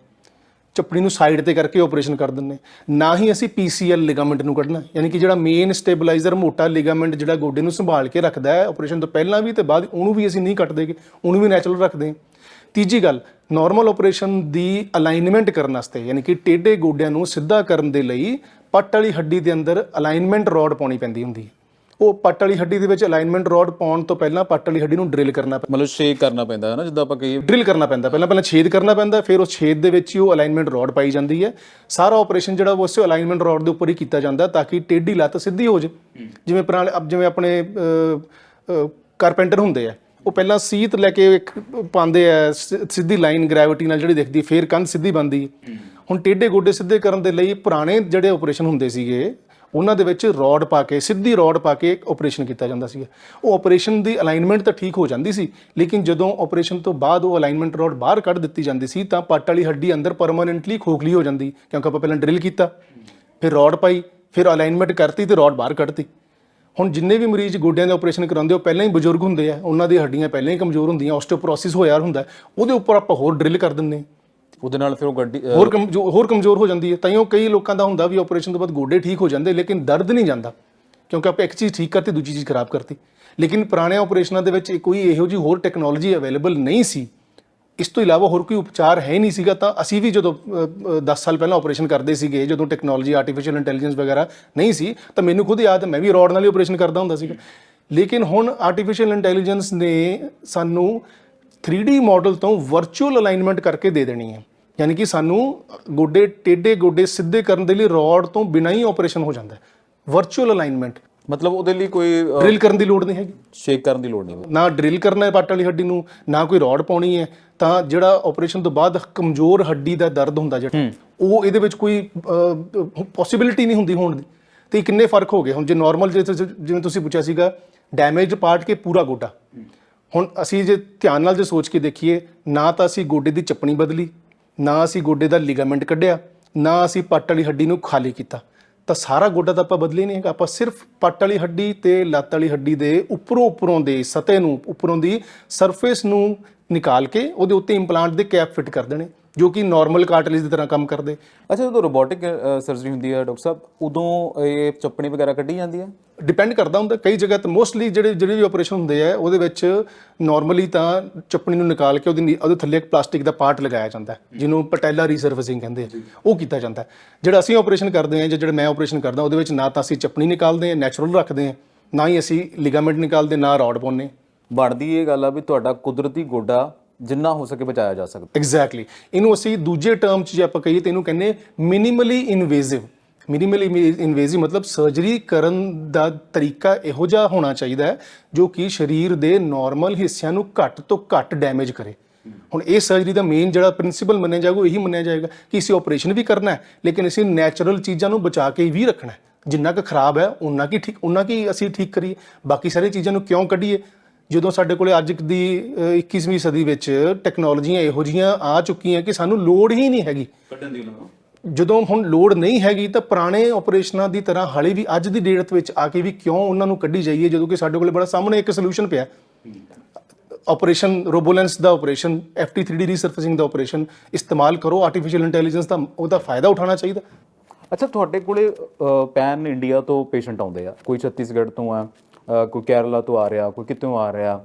ਚੱਪੜੀ ਨੂੰ ਸਾਈਡ ਤੇ ਕਰਕੇ ਆਪਰੇਸ਼ਨ ਕਰ ਦਿੰਨੇ ਨਾ ਹੀ ਅਸੀਂ ਪੀਸੀਐਲ ਲਿਗਾਮੈਂਟ ਨੂੰ ਕੱਢਣਾ। ਯਾਨੀ ਕਿ ਜਿਹੜਾ ਮੇਨ ਸਟੇਬਲਾਈਜ਼ਰ ਮੋਟਾ ਲਿਗਾਮੈਂਟ ਜਿਹੜਾ ਗੋਡੇ ਨੂੰ ਸੰਭਾਲ ਕੇ ਰੱਖਦਾ ਹੈ ਆਪਰੇਸ਼ਨ ਤੋਂ ਪਹਿਲਾਂ ਵੀ ਤੇ ਬਾਅਦ ਉਹਨੂੰ ਵੀ ਅਸੀਂ ਨਹੀਂ ਕੱਟਦੇਗੇ ਉਹਨੂੰ ਵੀ ਨੈਚੁਰਲ ਰੱਖਦੇ ਹਾਂ। ਤੀਜੀ ਗੱਲ ਨਾਰਮਲ ਆਪਰੇਸ਼ਨ ਦੀ ਅਲਾਈਨਮੈਂਟ ਕਰਨ ਵਾਸਤੇ, ਯਾਨੀ ਕਿ ਟੇਢੇ ਗੋਡਿਆਂ ਨੂੰ ਸਿੱਧਾ ਕਰਨ ਦੇ ਲਈ ਪੱਟ ਵਾਲੀ ਹੱਡੀ ਦੇ ਅੰਦਰ ਅਲਾਈਨਮੈਂਟ ਰੋਡ ਪਾਉਣੀ ਪੈਂਦੀ ਹੁੰਦੀ ਹੈ। ਉਹ ਪੱਟ ਵਾਲੀ ਹੱਡੀ ਦੇ ਵਿੱਚ ਅਲਾਈਨਮੈਂਟ ਰੋਡ ਪਾਉਣ ਤੋਂ ਪਹਿਲਾਂ ਪੱਟ ਵਾਲੀ ਹੱਡੀ ਨੂੰ ਡਰਿਲ ਕਰਨਾ ਪੈਂਦਾ ਮਤਲਬ ਸ਼ੇਕ ਕਰਨਾ ਪੈਂਦਾ ਹੈ ਨਾ ਜਿੱਦਾਂ ਆਪਾਂ ਕਹੀਏ ਡਰਿਲ ਕਰਨਾ ਪੈਂਦਾ। ਪਹਿਲਾਂ ਪਹਿਲਾਂ ਛੇਦ ਕਰਨਾ ਪੈਂਦਾ ਫਿਰ ਉਸ ਛੇਦ ਦੇ ਵਿੱਚ ਹੀ ਉਹ ਅਲਾਈਨਮੈਂਟ ਰੋਡ ਪਾਈ ਜਾਂਦੀ ਹੈ। ਸਾਰਾ ਆਪਰੇਸ਼ਨ ਜਿਹੜਾ ਉਹ ਉਸੇ ਅਲਾਈਨਮੈਂਟ ਰੋਡ ਦੇ ਉੱਪਰ ਹੀ ਕੀਤਾ ਜਾਂਦਾ ਤਾਂ ਕਿ ਟੇਢੀ ਲੱਤ ਸਿੱਧੀ ਹੋ ਜਾਏ। ਜਿਵੇਂ ਪੁਰਾਣੇ ਅਬ ਜਿਵੇਂ ਆਪਣੇ ਕਾਰਪੈਂਟਰ ਹੁੰਦੇ ਆ ਉਹ ਪਹਿਲਾਂ ਸੀਤ ਲੈ ਕੇ ਇੱਕ ਪਾਉਂਦੇ ਆ ਸਿੱਧੀ ਲਾਈਨ ਗ੍ਰੈਵਿਟੀ ਨਾਲ ਜਿਹੜੀ ਦਿਖਦੀ ਫਿਰ ਕੰਧ ਸਿੱਧੀ ਬਣਦੀ ਹੈ। ਹੁਣ ਟੇਢੇ ਗੋਡੇ ਸਿੱਧੇ ਕਰਨ ਦੇ ਲਈ ਪੁਰਾਣੇ ਜਿਹੜੇ ਆਪਰੇਸ਼ਨ ਹੁੰਦੇ ਸੀਗੇ ਉਹਨਾਂ ਦੇ ਵਿੱਚ ਰੋਡ ਪਾ ਕੇ, ਸਿੱਧੀ ਰੋਡ ਪਾ ਕੇ ਆਪਰੇਸ਼ਨ ਕੀਤਾ ਜਾਂਦਾ ਸੀ ਉਹ ਆਪਰੇਸ਼ਨ ਦੀ ਅਲਾਈਨਮੈਂਟ ਤਾਂ ਠੀਕ ਹੋ ਜਾਂਦੀ ਸੀ, ਲੇਕਿਨ ਜਦੋਂ ਆਪਰੇਸ਼ਨ ਤੋਂ ਬਾਅਦ ਉਹ ਅਲਾਈਨਮੈਂਟ ਰੋਡ ਬਾਹਰ ਕੱਢ ਦਿੱਤੀ ਜਾਂਦੀ ਸੀ, ਤਾਂ ਪੱਟ ਵਾਲੀ ਹੱਡੀ ਅੰਦਰ ਪਰਮਾਨੈਂਟਲੀ ਖੋਖਲੀ ਹੋ ਜਾਂਦੀ, ਕਿਉਂਕਿ ਆਪਾਂ ਪਹਿਲਾਂ ਡਰਿਲ ਕੀਤਾ। ਫਿਰ ਰੋਡ ਪਾਈ, ਫਿਰ ਅਲਾਈਨਮੈਂਟ ਕਰਤੀ ਤੇ ਰੋਡ ਬਾਹਰ ਕੱਢਤੀ। ਹੁਣ ਜਿੰਨੇ ਵੀ ਮਰੀਜ਼ ਗੋਡਿਆਂ ਦੇ ਆਪਰੇਸ਼ਨ ਕਰਾਉਂਦੇ, ਉਹ ਪਹਿਲਾਂ ਹੀ ਬਜ਼ੁਰਗ ਹੁੰਦੇ ਆ, ਉਹਨਾਂ ਦੀ ਹੱਡੀਆਂ ਪਹਿਲਾਂ ਹੀ ਕਮਜ਼ੋਰ ਹੁੰਦੀਆਂ ਆਸਟੀਓਪੋਰੋਸਿਸ ਹੋਇਆ ਹੁੰਦਾ, ਉਹਦੇ ਉੱਪਰ ਆਪਾਂ ਹੋਰ ਡਰਿਲ ਕਰ ਦਿੰਦੇ ਉਹਦੇ ਨਾਲ ਫਿਰ ਉਹ ਗੱਡੀ ਹੋਰ ਕਮਜ਼ੋਰ ਹੋਰ ਕਮਜ਼ੋਰ ਹੋ ਜਾਂਦੀ ਹੈ। ਤਾਂ ਉਹ ਕਈ ਲੋਕਾਂ ਦਾ ਹੁੰਦਾ ਵੀ ਆਪਰੇਸ਼ਨ ਤੋਂ ਬਾਅਦ ਗੋਡੇ ਠੀਕ ਹੋ ਜਾਂਦੇ, ਲੇਕਿਨ ਦਰਦ ਨਹੀਂ ਜਾਂਦਾ। ਕਿਉਂਕਿ ਆਪਾਂ ਇੱਕ ਚੀਜ਼ ਠੀਕ ਕਰਤੀ, ਦੂਜੀ ਚੀਜ਼ ਖਰਾਬ ਕਰਤੀ। ਲੇਕਿਨ ਪੁਰਾਣੇ ਆਪਰੇਸ਼ਨਾਂ ਦੇ ਵਿੱਚ ਕੋਈ ਇਹੋ ਜਿਹੀ ਹੋਰ ਟੈਕਨੋਲੋਜੀ ਅਵੇਲੇਬਲ ਨਹੀਂ ਸੀ। ਇਸ ਤੋਂ ਇਲਾਵਾ ਹੋਰ ਕੋਈ ਉਪਚਾਰ ਹੈ ਨਹੀਂ ਸੀਗਾ ਤਾਂ ਅਸੀਂ ਵੀ ਜਦੋਂ 10 ਸਾਲ ਪਹਿਲਾਂ ਆਪਰੇਸ਼ਨ ਕਰਦੇ ਸੀਗੇ, ਜਦੋਂ ਟੈਕਨੋਲੋਜੀ ਆਰਟੀਫੀਸ਼ੀਅਲ ਇੰਟੈਲੀਜੈਂਸ ਵਗੈਰਾ ਨਹੀਂ ਸੀ, ਤਾਂ ਮੈਨੂੰ ਖੁਦ ਯਾਦ ਹੈ, ਮੈਂ ਵੀ ਰੋਡ ਨਾਲ ਹੀ ਆਪਰੇਸ਼ਨ ਕਰਦਾ ਹੁੰਦਾ ਸੀਗਾ। ਲੇਕਿਨ ਹੁਣ ਆਰਟੀਫੀਸ਼ੀਅਲ ਇੰਟੈਲੀਜੈਂਸ ਨੇ ਸਾਨੂੰ 3D ਮਾਡਲ ਤੋਂ ਵਰਚੁਅਲ ਅਲਾਈਨਮੈਂਟ ਕਰਕੇ ਦੇ ਦੇਣੀ ਹੈ। ਯਾਨੀ ਕਿ ਸਾਨੂੰ ਗੋਡੇ ਟੇਢੇ ਗੋਡੇ ਸਿੱਧੇ ਕਰਨ ਦੇ ਲਈ ਰੋਡ ਤੋਂ ਬਿਨਾਂ ਹੀ ਆਪਰੇਸ਼ਨ ਹੋ ਜਾਂਦਾ ਹੈ। ਵਰਚੁਅਲ ਅਲਾਈਨਮੈਂਟ ਮਤਲਬ ਉਹਦੇ ਲਈ ਕੋਈ ਡਰਿਲ ਕਰਨ ਦੀ ਲੋੜ ਨਹੀਂ ਹੈਗੀ। ਸ਼ੇਕ ਕਰਨ ਦੀ ਲੋੜ ਨਹੀਂ ਨਾ ਡਰਿਲ ਕਰਨਾ ਹੈ ਪੱਟ ਵਾਲੀ ਹੱਡੀ ਨੂੰ ਨਾ ਕੋਈ ਰੋਡ ਪਾਉਣੀ ਹੈ। ਤਾਂ ਜਿਹੜਾ ਆਪਰੇਸ਼ਨ ਤੋਂ ਬਾਅਦ ਕਮਜ਼ੋਰ ਹੱਡੀ ਦਾ ਦਰਦ ਹੁੰਦਾ ਜਿਹੜਾ ਉਹ ਇਹਦੇ ਵਿੱਚ ਕੋਈ ਪੋਸਿਬਿਲਿਟੀ ਨਹੀਂ ਹੁੰਦੀ ਹੋਣ ਦੀ। ਤੇ ਕਿੰਨੇ ਫ਼ਰਕ ਹੋ ਗਏ? ਹੁਣ ਜੇ ਨਾਰਮਲ ਜਿਵੇਂ ਤੁਸੀਂ ਪੁੱਛਿਆ ਸੀਗਾ ਡੈਮੇਜ ਪਾਰਟ ਕੇ ਪੂਰਾ ਗੋਡਾ। ਹੁਣ ਅਸੀਂ ਜੇ ਧਿਆਨ ਨਾਲ ਜੇ ਸੋਚ ਕੇ ਦੇਖੀਏ ਨਾ ਤਾਂ ਅਸੀਂ ਗੋਡੇ ਦੀ ਚੱਪਣੀ ਬਦਲੀ ਨਾ ਅਸੀਂ ਗੋਡੇ ਦਾ ਲਿਗਾਮੈਂਟ ਕੱਢਿਆ, ਨਾ ਅਸੀਂ ਪੱਟ ਵਾਲੀ ਹੱਡੀ ਨੂੰ ਖਾਲੀ ਕੀਤਾ। ਤਾਂ ਸਾਰਾ ਗੋਡਾ ਤਾਂ ਆਪਾਂ ਬਦਲੇ ਨਹੀਂ ਹੈਗਾ, ਆਪਾਂ ਸਿਰਫ ਪੱਟ ਵਾਲੀ ਹੱਡੀ ਤੇ ਲੱਤ ਵਾਲੀ ਹੱਡੀ ਦੇ ਉੱਪਰੋਂ ਉੱਪਰੋਂ ਦੇ ਸਤਹ ਨੂੰ, ਉੱਪਰੋਂ ਦੀ ਸਰਫੇਸ ਨੂੰ ਨਿਕਾਲ ਕੇ ਉਹਦੇ ਉੱਤੇ ਇੰਪਲਾਂਟ ਦੇ ਕੈਪ ਫਿੱਟ ਕਰ ਦੇਣੇ। ਜੋ ਕਿ ਨਾਰਮਲ ਕਾਰਟਲੇਜ ਦੀ ਤਰ੍ਹਾਂ ਕੰਮ ਕਰਦੇ। ਅੱਛਾ ਜਦੋਂ ਰੋਬੋਟਿਕ ਸਰਜਰੀ ਹੁੰਦੀ ਹੈ ਡਾਕਟਰ ਸਾਹਿਬ ਉਦੋਂ ਇਹ ਚੱਪਣੀ ਵਗੈਰਾ ਕੱਢੀ ਜਾਂਦੀ ਹੈ? ਡਿਪੈਂਡ ਕਰਦਾ ਹੁੰਦਾ। ਕਈ ਜਗ੍ਹਾ ਤੇ ਮੋਸਟਲੀ ਜਿਹੜੇ ਜਿਹੜੇ ਵੀ ਆਪਰੇਸ਼ਨ ਹੁੰਦੇ ਆ ਉਹਦੇ ਵਿੱਚ ਨਾਰਮਲੀ ਤਾਂ ਚੱਪਣੀ ਨੂੰ ਨਿਕਾਲ ਕੇ ਉਹਦੀ ਉਹਦੇ ਥੱਲੇ ਇੱਕ ਪਲਾਸਟਿਕ ਦਾ ਪਾਰਟ ਲਗਾਇਆ ਜਾਂਦਾ ਜਿਹਨੂੰ ਪਟੈਲਾ ਰੀਸਰਫੇਸਿੰਗ ਕਹਿੰਦੇ ਆ। ਉਹ ਕੀਤਾ ਜਾਂਦਾ। ਜਿਹੜਾ ਅਸੀਂ ਆਪਰੇਸ਼ਨ ਕਰਦੇ ਆ ਜਾਂ ਜਿਹੜਾ ਮੈਂ ਆਪਰੇਸ਼ਨ ਕਰਦਾ ਉਹਦੇ ਵਿੱਚ ਨਾ ਤਾਂ ਅਸੀਂ ਚੱਪਣੀ ਨਿਕਾਲਦੇ ਆ ਨੈਚੁਰਲ ਰੱਖਦੇ ਆ ਨਾ ਹੀ ਅਸੀਂ ਲਿਗਾਮੈਂਟ ਨਿਕਾਲਦੇ ਨਾ ਰੋਡ ਪਾਉਂਦੇ ਬਣਦੀ ਇਹ ਗੱਲ ਆ ਵੀ ਤੁਹਾਡਾ ਕੁਦਰਤੀ ਗੋਡਾ ਜਿੰਨਾ ਹੋ ਸਕੇ ਬਚਾਇਆ ਜਾ ਸਕਦਾ। ਐਗਜ਼ੈਕਟਲੀ ਇਹਨੂੰ ਅਸੀਂ ਦੂਜੇ ਟਰਮ 'ਚ ਜੇ ਆਪਾਂ ਕਹੀਏ ਤੇ ਇਹਨੂੰ ਕਹਿੰਦੇ ਮਿਨੀਮਲੀ ਇਨਵੇਸਿਵ ਮਿਨੀਮਲੀ ਇਨਵੇਸਿਵ ਮਤਲਬ ਸਰਜਰੀ ਕਰਨ ਦਾ ਤਰੀਕਾ ਇਹੋ ਜਿਹਾ ਹੋਣਾ ਚਾਹੀਦਾ ਹੈ, ਜੋ ਕਿ ਸਰੀਰ ਦੇ ਨਾਰਮਲ ਹਿੱਸਿਆਂ ਨੂੰ ਘੱਟ ਤੋਂ ਘੱਟ ਡੈਮੇਜ ਕਰੇ। ਹੁਣ ਇਹ ਸਰਜਰੀ ਦਾ ਮੇਨ ਜਿਹੜਾ ਪ੍ਰਿੰਸੀਪਲ ਮੰਨਿਆ ਜਾਊਗਾ, ਉਹ ਇਹੀ ਮੰਨਿਆ ਜਾਏਗਾ ਕਿ ਅਸੀਂ ਆਪਰੇਸ਼ਨ ਵੀ ਕਰਨਾ ਹੈ, ਲੇਕਿਨ ਅਸੀਂ ਨੈਚੁਰਲ ਚੀਜ਼ਾਂ ਨੂੰ ਬਚਾ ਕੇ ਵੀ ਰੱਖਣਾ ਹੈ। ਜਿੰਨਾ ਕੁ ਖਰਾਬ ਹੈ ਉਨਾ ਕੀ ਠੀਕ ਉਨਾ ਕੀ ਅਸੀਂ ਠੀਕ ਕਰੀਏ। ਬਾਕੀ ਸਾਰੀਆਂ ਚੀਜ਼ਾਂ ਨੂੰ ਕਿਉਂ ਕੱਢੀਏ? ਜਦੋਂ ਸਾਡੇ ਕੋਲੇ ਅੱਜ ਦੀ ਅ, 21ਵੀਂ ਸਦੀ ਵਿੱਚ ਟੈਕਨੋਲੋਜੀਆਂ ਇਹੋ ਜੀਆਂ ਆ ਚੁੱਕੀਆਂ ਕਿ ਸਾਨੂੰ ਲੋੜ ਹੀ ਨਹੀਂ ਹੈਗੀ। ਕੱਢਣ ਦੀ ਉਹਨਾਂ ਜਦੋਂ ਹੁਣ ਲੋੜ ਨਹੀਂ ਹੈਗੀ ਤਾਂ ਪੁਰਾਣੇ ਆਪਰੇਸ਼ਨਾਂ ਦੀ ਤਰ੍ਹਾਂ ਹਾਲੇ ਵੀ ਅੱਜ ਦੀ ਡੇਟ ਵਿੱਚ ਆ ਕੇ ਵੀ ਕਿਉਂ ਉਹਨਾਂ ਨੂੰ ਕੱਢੀ ਜਾਈਏ ਜਦੋਂ ਕਿ ਸਾਡੇ ਕੋਲੇ ਬੜਾ ਸਾਹਮਣੇ ਇੱਕ ਸੋਲੂਸ਼ਨ ਪਿਆ। ਆਪਰੇਸ਼ਨ ਰੋਬੋਲੈਂਸ ਦਾ ਆਪਰੇਸ਼ਨ ਐਫਟੀ 3D ਰੀਸਰਫੇਸਿੰਗ ਦਾ ਆਪਰੇਸ਼ਨ ਇਸਤੇਮਾਲ ਕਰੋ ਆਰਟੀਫੀਸ਼ੀਅਲ ਇੰਟੈਲੀਜੈਂਸ ਦਾ ਉਹਦਾ ਫਾਇਦਾ ਉਠਾਉਣਾ ਚਾਹੀਦਾ। ਅੱਛਾ ਤੁਹਾਡੇ ਕੋਲੇ ਪੈਨ ਇੰਡੀਆ ਤੋਂ ਪੇਸ਼ੈਂਟ ਆਉਂਦੇ ਆ ਕੋਈ ਛੱਤੀਸਗੜ੍ਹ ਤੋਂ ਆ ਕੋਈ ਕੇਰਲਾ ਤੋਂ ਆ ਰਿਹਾ ਕੋਈ ਕਿਤੋਂ ਆ ਰਿਹਾ।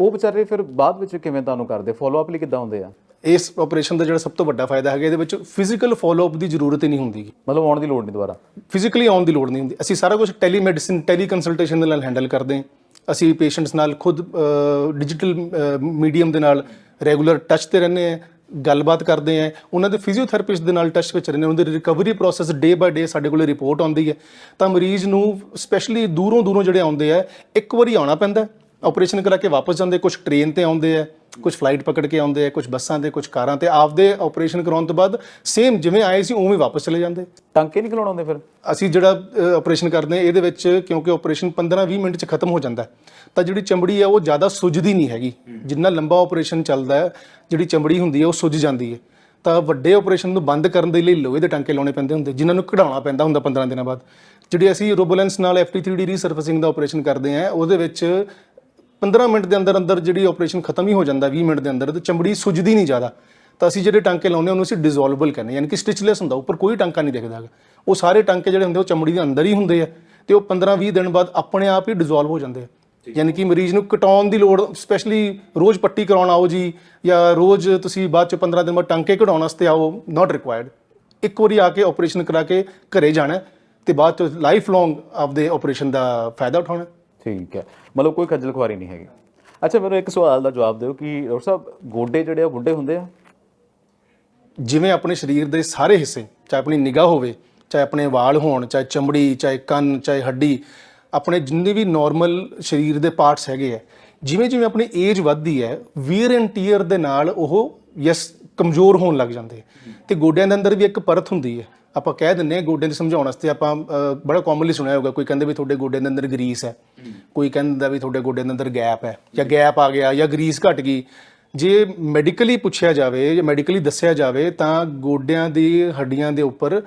ਉਹ ਵਿਚਾਰੇ ਫਿਰ ਬਾਅਦ ਵਿੱਚ ਕਿਵੇਂ ਤੁਹਾਨੂੰ ਕਰਦੇ? ਫਾਲੋ ਅਪ ਲਈ ਕਿੱਦਾਂ ਹੁੰਦੇ ਆ? ਇਸ ਆਪਰੇਸ਼ਨ ਦਾ ਜਿਹੜਾ ਸਭ ਤੋਂ ਵੱਡਾ ਫਾਇਦਾ ਹੈਗਾ ਇਹਦੇ ਵਿੱਚ ਫਿਜ਼ੀਕਲ ਫਾਲੋਅਪ ਦੀ ਜ਼ਰੂਤ ਹੀ ਨਹੀਂ ਹੁੰਦੀ। ਮਤਲਬ ਆਉਣ ਦੀ ਲੋੜ ਨਹੀਂ ਦੁਬਾਰਾ? ਫਿਜ਼ੀਕਲੀ ਆਉਣ ਦੀ ਲੋੜ ਨਹੀਂ ਹੁੰਦੀ। ਅਸੀਂ ਸਾਰਾ ਕੁਝ ਟੈਲੀਮੈਡੀਸਿਨ ਟੈਲੀ ਕੰਸਲਟੇਸ਼ਨ ਦੇ ਨਾਲ ਹੈਂਡਲ ਕਰਦੇ ਹਾਂ। ਅਸੀਂ ਪੇਸ਼ੈਂਟਸ ਨਾਲ ਖੁਦ ਡਿਜੀਟਲ ਮੀਡੀਅਮ ਦੇ ਨਾਲ ਰੈਗੂਲਰ ਟੱਚ ਤੇ ਰਹਿੰਦੇ ਹਾਂ। ਗੱਲਬਾਤ ਕਰਦੇ ਆ। ਉਹਨਾਂ ਦੇ ਫਿਜ਼ੀਓਥੈਰੇਪਿਸਟ ਦੇ ਨਾਲ ਟੱਚ ਵਿੱਚ ਰਹਿੰਦੇ ਉਹਨਾਂ ਦੀ recovery process day by day ਸਾਡੇ ਕੋਲੇ ਰਿਪੋਰਟ ਆਉਂਦੀ ਹੈ ਤਾਂ ਮਰੀਜ਼ ਨੂੰ ਸਪੈਸ਼ਲੀ ਦੂਰੋਂ ਦੂਰੋਂ ਜਿਹੜੇ ਆਉਂਦੇ ਆ, ਇੱਕ ਵਾਰੀ ਆਉਣਾ ਪੈਂਦਾ। ਆਪਰੇਸ਼ਨ ਕਰਾ ਕੇ ਵਾਪਸ ਜਾਂਦੇ ਕੁਝ ਟ੍ਰੇਨ ਤੇ ਆਉਂਦੇ ਆ ਕੁਝ ਫਲਾਈਟ ਪਕੜ ਕੇ ਆਉਂਦੇ ਆ ਕੁਝ ਬੱਸਾਂ ਤੇ ਕੁਝ ਕਾਰਾਂ ਤੇ ਆਪਦੇ ਆਪਰੇਸ਼ਨ ਕਰਾਉਣ ਤੋਂ ਬਾਅਦ ਸੇਮ ਜਿਵੇਂ ਆਏ ਸੀ ਉਵੇਂ ਵਾਪਸ ਚਲੇ ਜਾਂਦੇ। ਟਾਂਕੇ ਨਹੀਂ ਖਿਲਾਉਣ ਆਉਂਦੇ ਫਿਰ? ਅਸੀਂ ਜਿਹੜਾ ਆਪਰੇਸ਼ਨ ਕਰਦੇ ਹਾਂ ਇਹਦੇ ਵਿੱਚ ਕਿਉਂਕਿ ਆਪਰੇਸ਼ਨ 15-20 ਮਿੰਟ 'ਚ ਖਤਮ ਹੋ ਜਾਂਦਾ। ਤਾਂ ਜਿਹੜੀ ਚਮੜੀ ਹੈ ਉਹ ਜ਼ਿਆਦਾ ਸੁੱਜਦੀ ਨਹੀਂ ਹੈਗੀ। ਜਿੰਨਾ ਲੰਬਾ ਆਪਰੇਸ਼ਨ ਚੱਲਦਾ ਹੈ ਜਿਹੜੀ ਚਮੜੀ ਹੁੰਦੀ ਹੈ ਉਹ ਸੁੱਜ ਜਾਂਦੀ ਹੈ। ਤਾਂ ਵੱਡੇ ਆਪਰੇਸ਼ਨ ਨੂੰ ਬੰਦ ਕਰਨ ਦੇ ਲਈ ਲੋਹੇ ਦੇ ਟਾਂਕੇ ਲਾਉਣੇ ਪੈਂਦੇ ਹੁੰਦੇ ਜਿਨ੍ਹਾਂ ਨੂੰ ਕਢਾਉਣਾ ਪੈਂਦਾ ਹੁੰਦਾ 15 ਦਿਨਾਂ ਬਾਅਦ। ਜਿਹੜੀ ਅਸੀਂ ਰੋਬੋਲੈਂਸ ਨਾਲ FT3D ਰੀਸਰਫੇਸਿੰਗ ਦਾ ਆਪਰੇਸ਼ਨ ਕਰਦੇ ਹਾਂ ਉਹਦੇ ਵਿੱਚ 15 ਮਿੰਟ ਦੇ ਅੰਦਰ ਅੰਦਰ ਜਿਹੜੀ ਆਪਰੇਸ਼ਨ ਖਤਮ ਹੀ ਹੋ ਜਾਂਦਾ 20 ਮਿੰਟ ਦੇ ਅੰਦਰ ਤੇ ਚਮੜੀ ਸੁੱਜਦੀ ਨਹੀਂ ਜ਼ਿਆਦਾ। ਤਾਂ ਅਸੀਂ ਜਿਹੜੇ ਟਾਂਕੇ ਲਾਉਂਦੇ ਉਹਨੂੰ ਅਸੀਂ ਡਿਸੋਲਵਲ ਕਹਿੰਦੇ ਯਾਨੀ ਕਿ ਸਟਿਚਲੈਸ ਹੁੰਦਾ ਉੱਪਰ ਕੋਈ ਟਾਂਕਾ ਨਹੀਂ ਦਿਖਦਾ ਹੈਗਾ। ਉਹ ਸਾਰੇ ਟਾਂਕੇ ਜਿਹੜੇ ਹੁੰਦੇ ਉਹ ਚਮੜੀ ਦੇ ਅੰਦਰ ਹੀ ਹੁੰਦੇ ਆ ਤੇ ਉਹ 15-20 ਦਿਨ ਬਾਅਦ ਆਪਣੇ ਆਪ ਹੀ ਡਿਸੋਲਵ ਹੋ ਜਾਂਦੇ ਆ। ਯਾਨੀ ਕਿ ਮਰੀਜ਼ ਨੂੰ ਕਟਾਉਣ ਦੀ ਲੋੜ ਸਪੈਸ਼ਲੀ ਰੋਜ਼ ਪੱਟੀ ਕਰਾਉਣ ਆਓ ਜੀ ਜਾਂ ਰੋਜ਼ ਤੁਸੀਂ ਬਾਅਦ ਚ 15 ਦਿਨ ਬਾਅਦ ਟਾਂਕੇ ਕਢਾਉਣ ਵਾਸਤੇ ਆਓ ਨਾਟ ਰਿਕੁਆਇਰਡ ਇੱਕ ਵਾਰੀ ਆ ਕੇ ਆਪਰੇਸ਼ਨ ਕਰਾ ਕੇ ਘਰੇ ਜਾਣਾ ਤੇ ਬਾਅਦ ਚ ਲਾਈਫ ਲੌਂਗ ਆਪਦੇ ਆਪਰੇਸ਼ਨ ਦਾ ਫਾਇਦਾ ਉਠਾਉਣਾ। ਠੀਕ ਹੈ। ਮਤਲਬ ਕੋਈ ਖੱਜਲ ਖੁਆਰੀ ਨਹੀਂ ਹੈਗੀ। ਅੱਛਾ, ਮੈਨੂੰ ਇੱਕ ਸਵਾਲ ਦਾ ਜਵਾਬ ਦਿਓ ਕਿ ਡਾਕਟਰ ਸਾਹਿਬ, ਗੋਡੇ ਜਿਹੜੇ ਆ ਗੁੱਡੇ ਹੁੰਦੇ ਆ? ਜਿਵੇਂ ਆਪਣੇ ਸਰੀਰ ਦੇ ਸਾਰੇ ਹਿੱਸੇ, ਚਾਹੇ ਆਪਣੀ ਨਿਗਾਹ ਹੋਵੇ, ਚਾਹੇ ਆਪਣੇ ਵਾਲ ਹੋਣ, ਚਾਹੇ ਚਮੜੀ, ਚਾਹੇ ਕੰਨ, ਚਾਹੇ ਹੱਡੀ, ਆਪਣੇ ਜਿੰਨੇ ਵੀ ਨਾਰਮਲ ਸਰੀਰ ਦੇ ਪਾਰਟਸ ਹੈਗੇ ਆ, ਜਿਵੇਂ ਜਿਵੇਂ ਆਪਣੀ ਏਜ ਵੱਧਦੀ ਹੈ ਵੀਅਰ ਐਂਡ ਟੀਅਰ ਦੇ ਨਾਲ ਉਹ ਯਸ ਕਮਜ਼ੋਰ ਹੋਣ ਲੱਗ ਜਾਂਦੇ ਆ। ਤੇ ਗੋਡਿਆਂ ਦੇ ਅੰਦਰ ਵੀ ਇੱਕ ਪਰਤ ਹੁੰਦੀ ਹੈ। ਆਪਾਂ ਕਹਿ ਦਿੰਨੇ ਆ ਗੋਡਿਆਂ ਦੇ ਸਮਝਾਉਣ ਵਾਸਤੇ ਆਪਾਂ ਬੜਾ ਕਾਮਨਲੀ ਸੁਣਿਆ ਹੋਗਾ ਕੋਈ ਕਹਿੰਦੇ ਵੀ ਤੁਹਾਡੇ ਗੋਡਿਆਂ ਦੇ ਅੰਦਰ ਗਰੀਸ ਹੈ ਕੋਈ ਕਹਿੰਦਾ ਵੀ ਤੁਹਾਡੇ ਗੋਡਿਆਂ ਦੇ ਅੰਦਰ ਗੈਪ ਹੈ ਜਾਂ ਗੈਪ ਆ ਗਿਆ ਜਾਂ ਗਰੀਸ ਘਟ ਗਈ। ਜੇ ਮੈਡੀਕਲੀ ਪੁੱਛਿਆ ਜਾਵੇ ਜਾਂ ਮੈਡੀਕਲੀ ਦੱਸਿਆ ਜਾਵੇ ਤਾਂ ਗੋਡਿਆਂ ਦੀ ਹੱਡੀਆਂ ਦੇ ਉੱਪਰ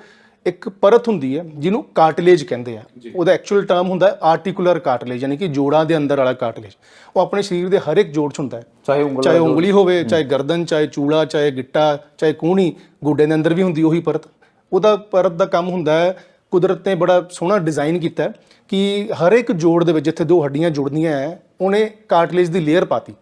ਇੱਕ ਪਰਤ ਹੁੰਦੀ ਹੈ ਜਿਹਨੂੰ ਕਾਰਟਿਲੇਜ ਕਹਿੰਦੇ ਆ। ਉਹਦਾ ਐਕਚੁਅਲ ਟਰਮ ਹੁੰਦਾ ਆਰਟੀਕੂਲਰ ਕਾਰਟਿਲੇਜ ਯਾਨੀ ਕਿ ਜੋੜਾਂ ਦੇ ਅੰਦਰ ਵਾਲਾ ਕਾਰਟਿਲੇਜ ਉਹ ਆਪਣੇ ਸਰੀਰ ਦੇ ਹਰ ਇੱਕ ਜੋੜ 'ਚ ਹੁੰਦਾ ਹੈ। ਚਾਹੇ ਉਂਗਲ ਚਾਹੇ ਉਂਗਲੀ ਹੋਵੇ ਚਾਹੇ ਗਰਦਨ ਚਾਹੇ ਚੂਲਾ ਚਾਹੇ ਗਿੱਟਾ ਚਾਹੇ ਕੂਹਣੀ ਗੋਡੇ ਦੇ ਅੰਦਰ ਵੀ ਹੁੰਦੀ ਉਹੀ ਪਰਤ। ਉਹਦਾ ਪਰਤ ਦਾ ਕੰਮ ਹੁੰਦਾ ਹੈ। ਕੁਦਰਤ ਨੇ ਬੜਾ ਸੋਹਣਾ ਡਿਜ਼ਾਈਨ ਕੀਤਾ ਕਿ ਹਰ ਇੱਕ ਜੋੜ ਦੇ ਵਿੱਚ ਜਿੱਥੇ ਦੋ ਹੱਡੀਆਂ ਜੁੜਦੀਆਂ ਹੈ, ਉਹਨੇ ਕਾਰਟਿਲੇਜ ਦੀ ਲੇਅਰ ਪਾਤੀ।